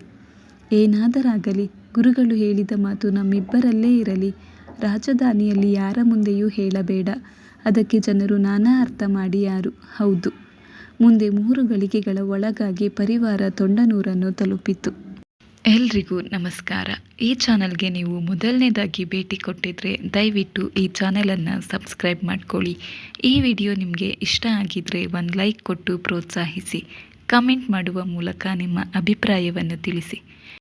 ಏನಾದರಾಗಲಿ, ಗುರುಗಳು ಹೇಳಿದ ಮಾತು ನಮ್ಮಿಬ್ಬರಲ್ಲೇ ಇರಲಿ. ರಾಜಧಾನಿಯಲ್ಲಿ ಯಾರ ಮುಂದೆಯೂ ಹೇಳಬೇಡ. ಅದಕ್ಕೆ ಜನರು ನಾನಾ ಅರ್ಥ ಮಾಡಿ ಯಾರು? ಹೌದು. ಮುಂದೆ ಮೂರು ಗಳಿಗೆಗಳ ಒಳಗಾಗಿ ಪರಿವಾರ ತೊಂಡನೂರನ್ನು ತಲುಪಿತು. ಎಲ್ರಿಗೂ ನಮಸ್ಕಾರ. ಈ ಚಾನಲ್ಗೆ ನೀವು ಮೊದಲನೇದಾಗಿ ಭೇಟಿ ಕೊಟ್ಟಿದ್ರೆ ದಯವಿಟ್ಟು ಈ ಚಾನಲನ್ನು ಸಬ್ಸ್ಕ್ರೈಬ್ ಮಾಡ್ಕೊಳ್ಳಿ. ಈ ವಿಡಿಯೋ ನಿಮಗೆ ಇಷ್ಟ ಆಗಿದ್ರೆ ಒಂದು ಲೈಕ್ ಕೊಟ್ಟು ಪ್ರೋತ್ಸಾಹಿಸಿ. ಕಮೆಂಟ್ ಮಾಡುವ ಮೂಲಕ ನಿಮ್ಮ ಅಭಿಪ್ರಾಯವನ್ನು ತಿಳಿಸಿ.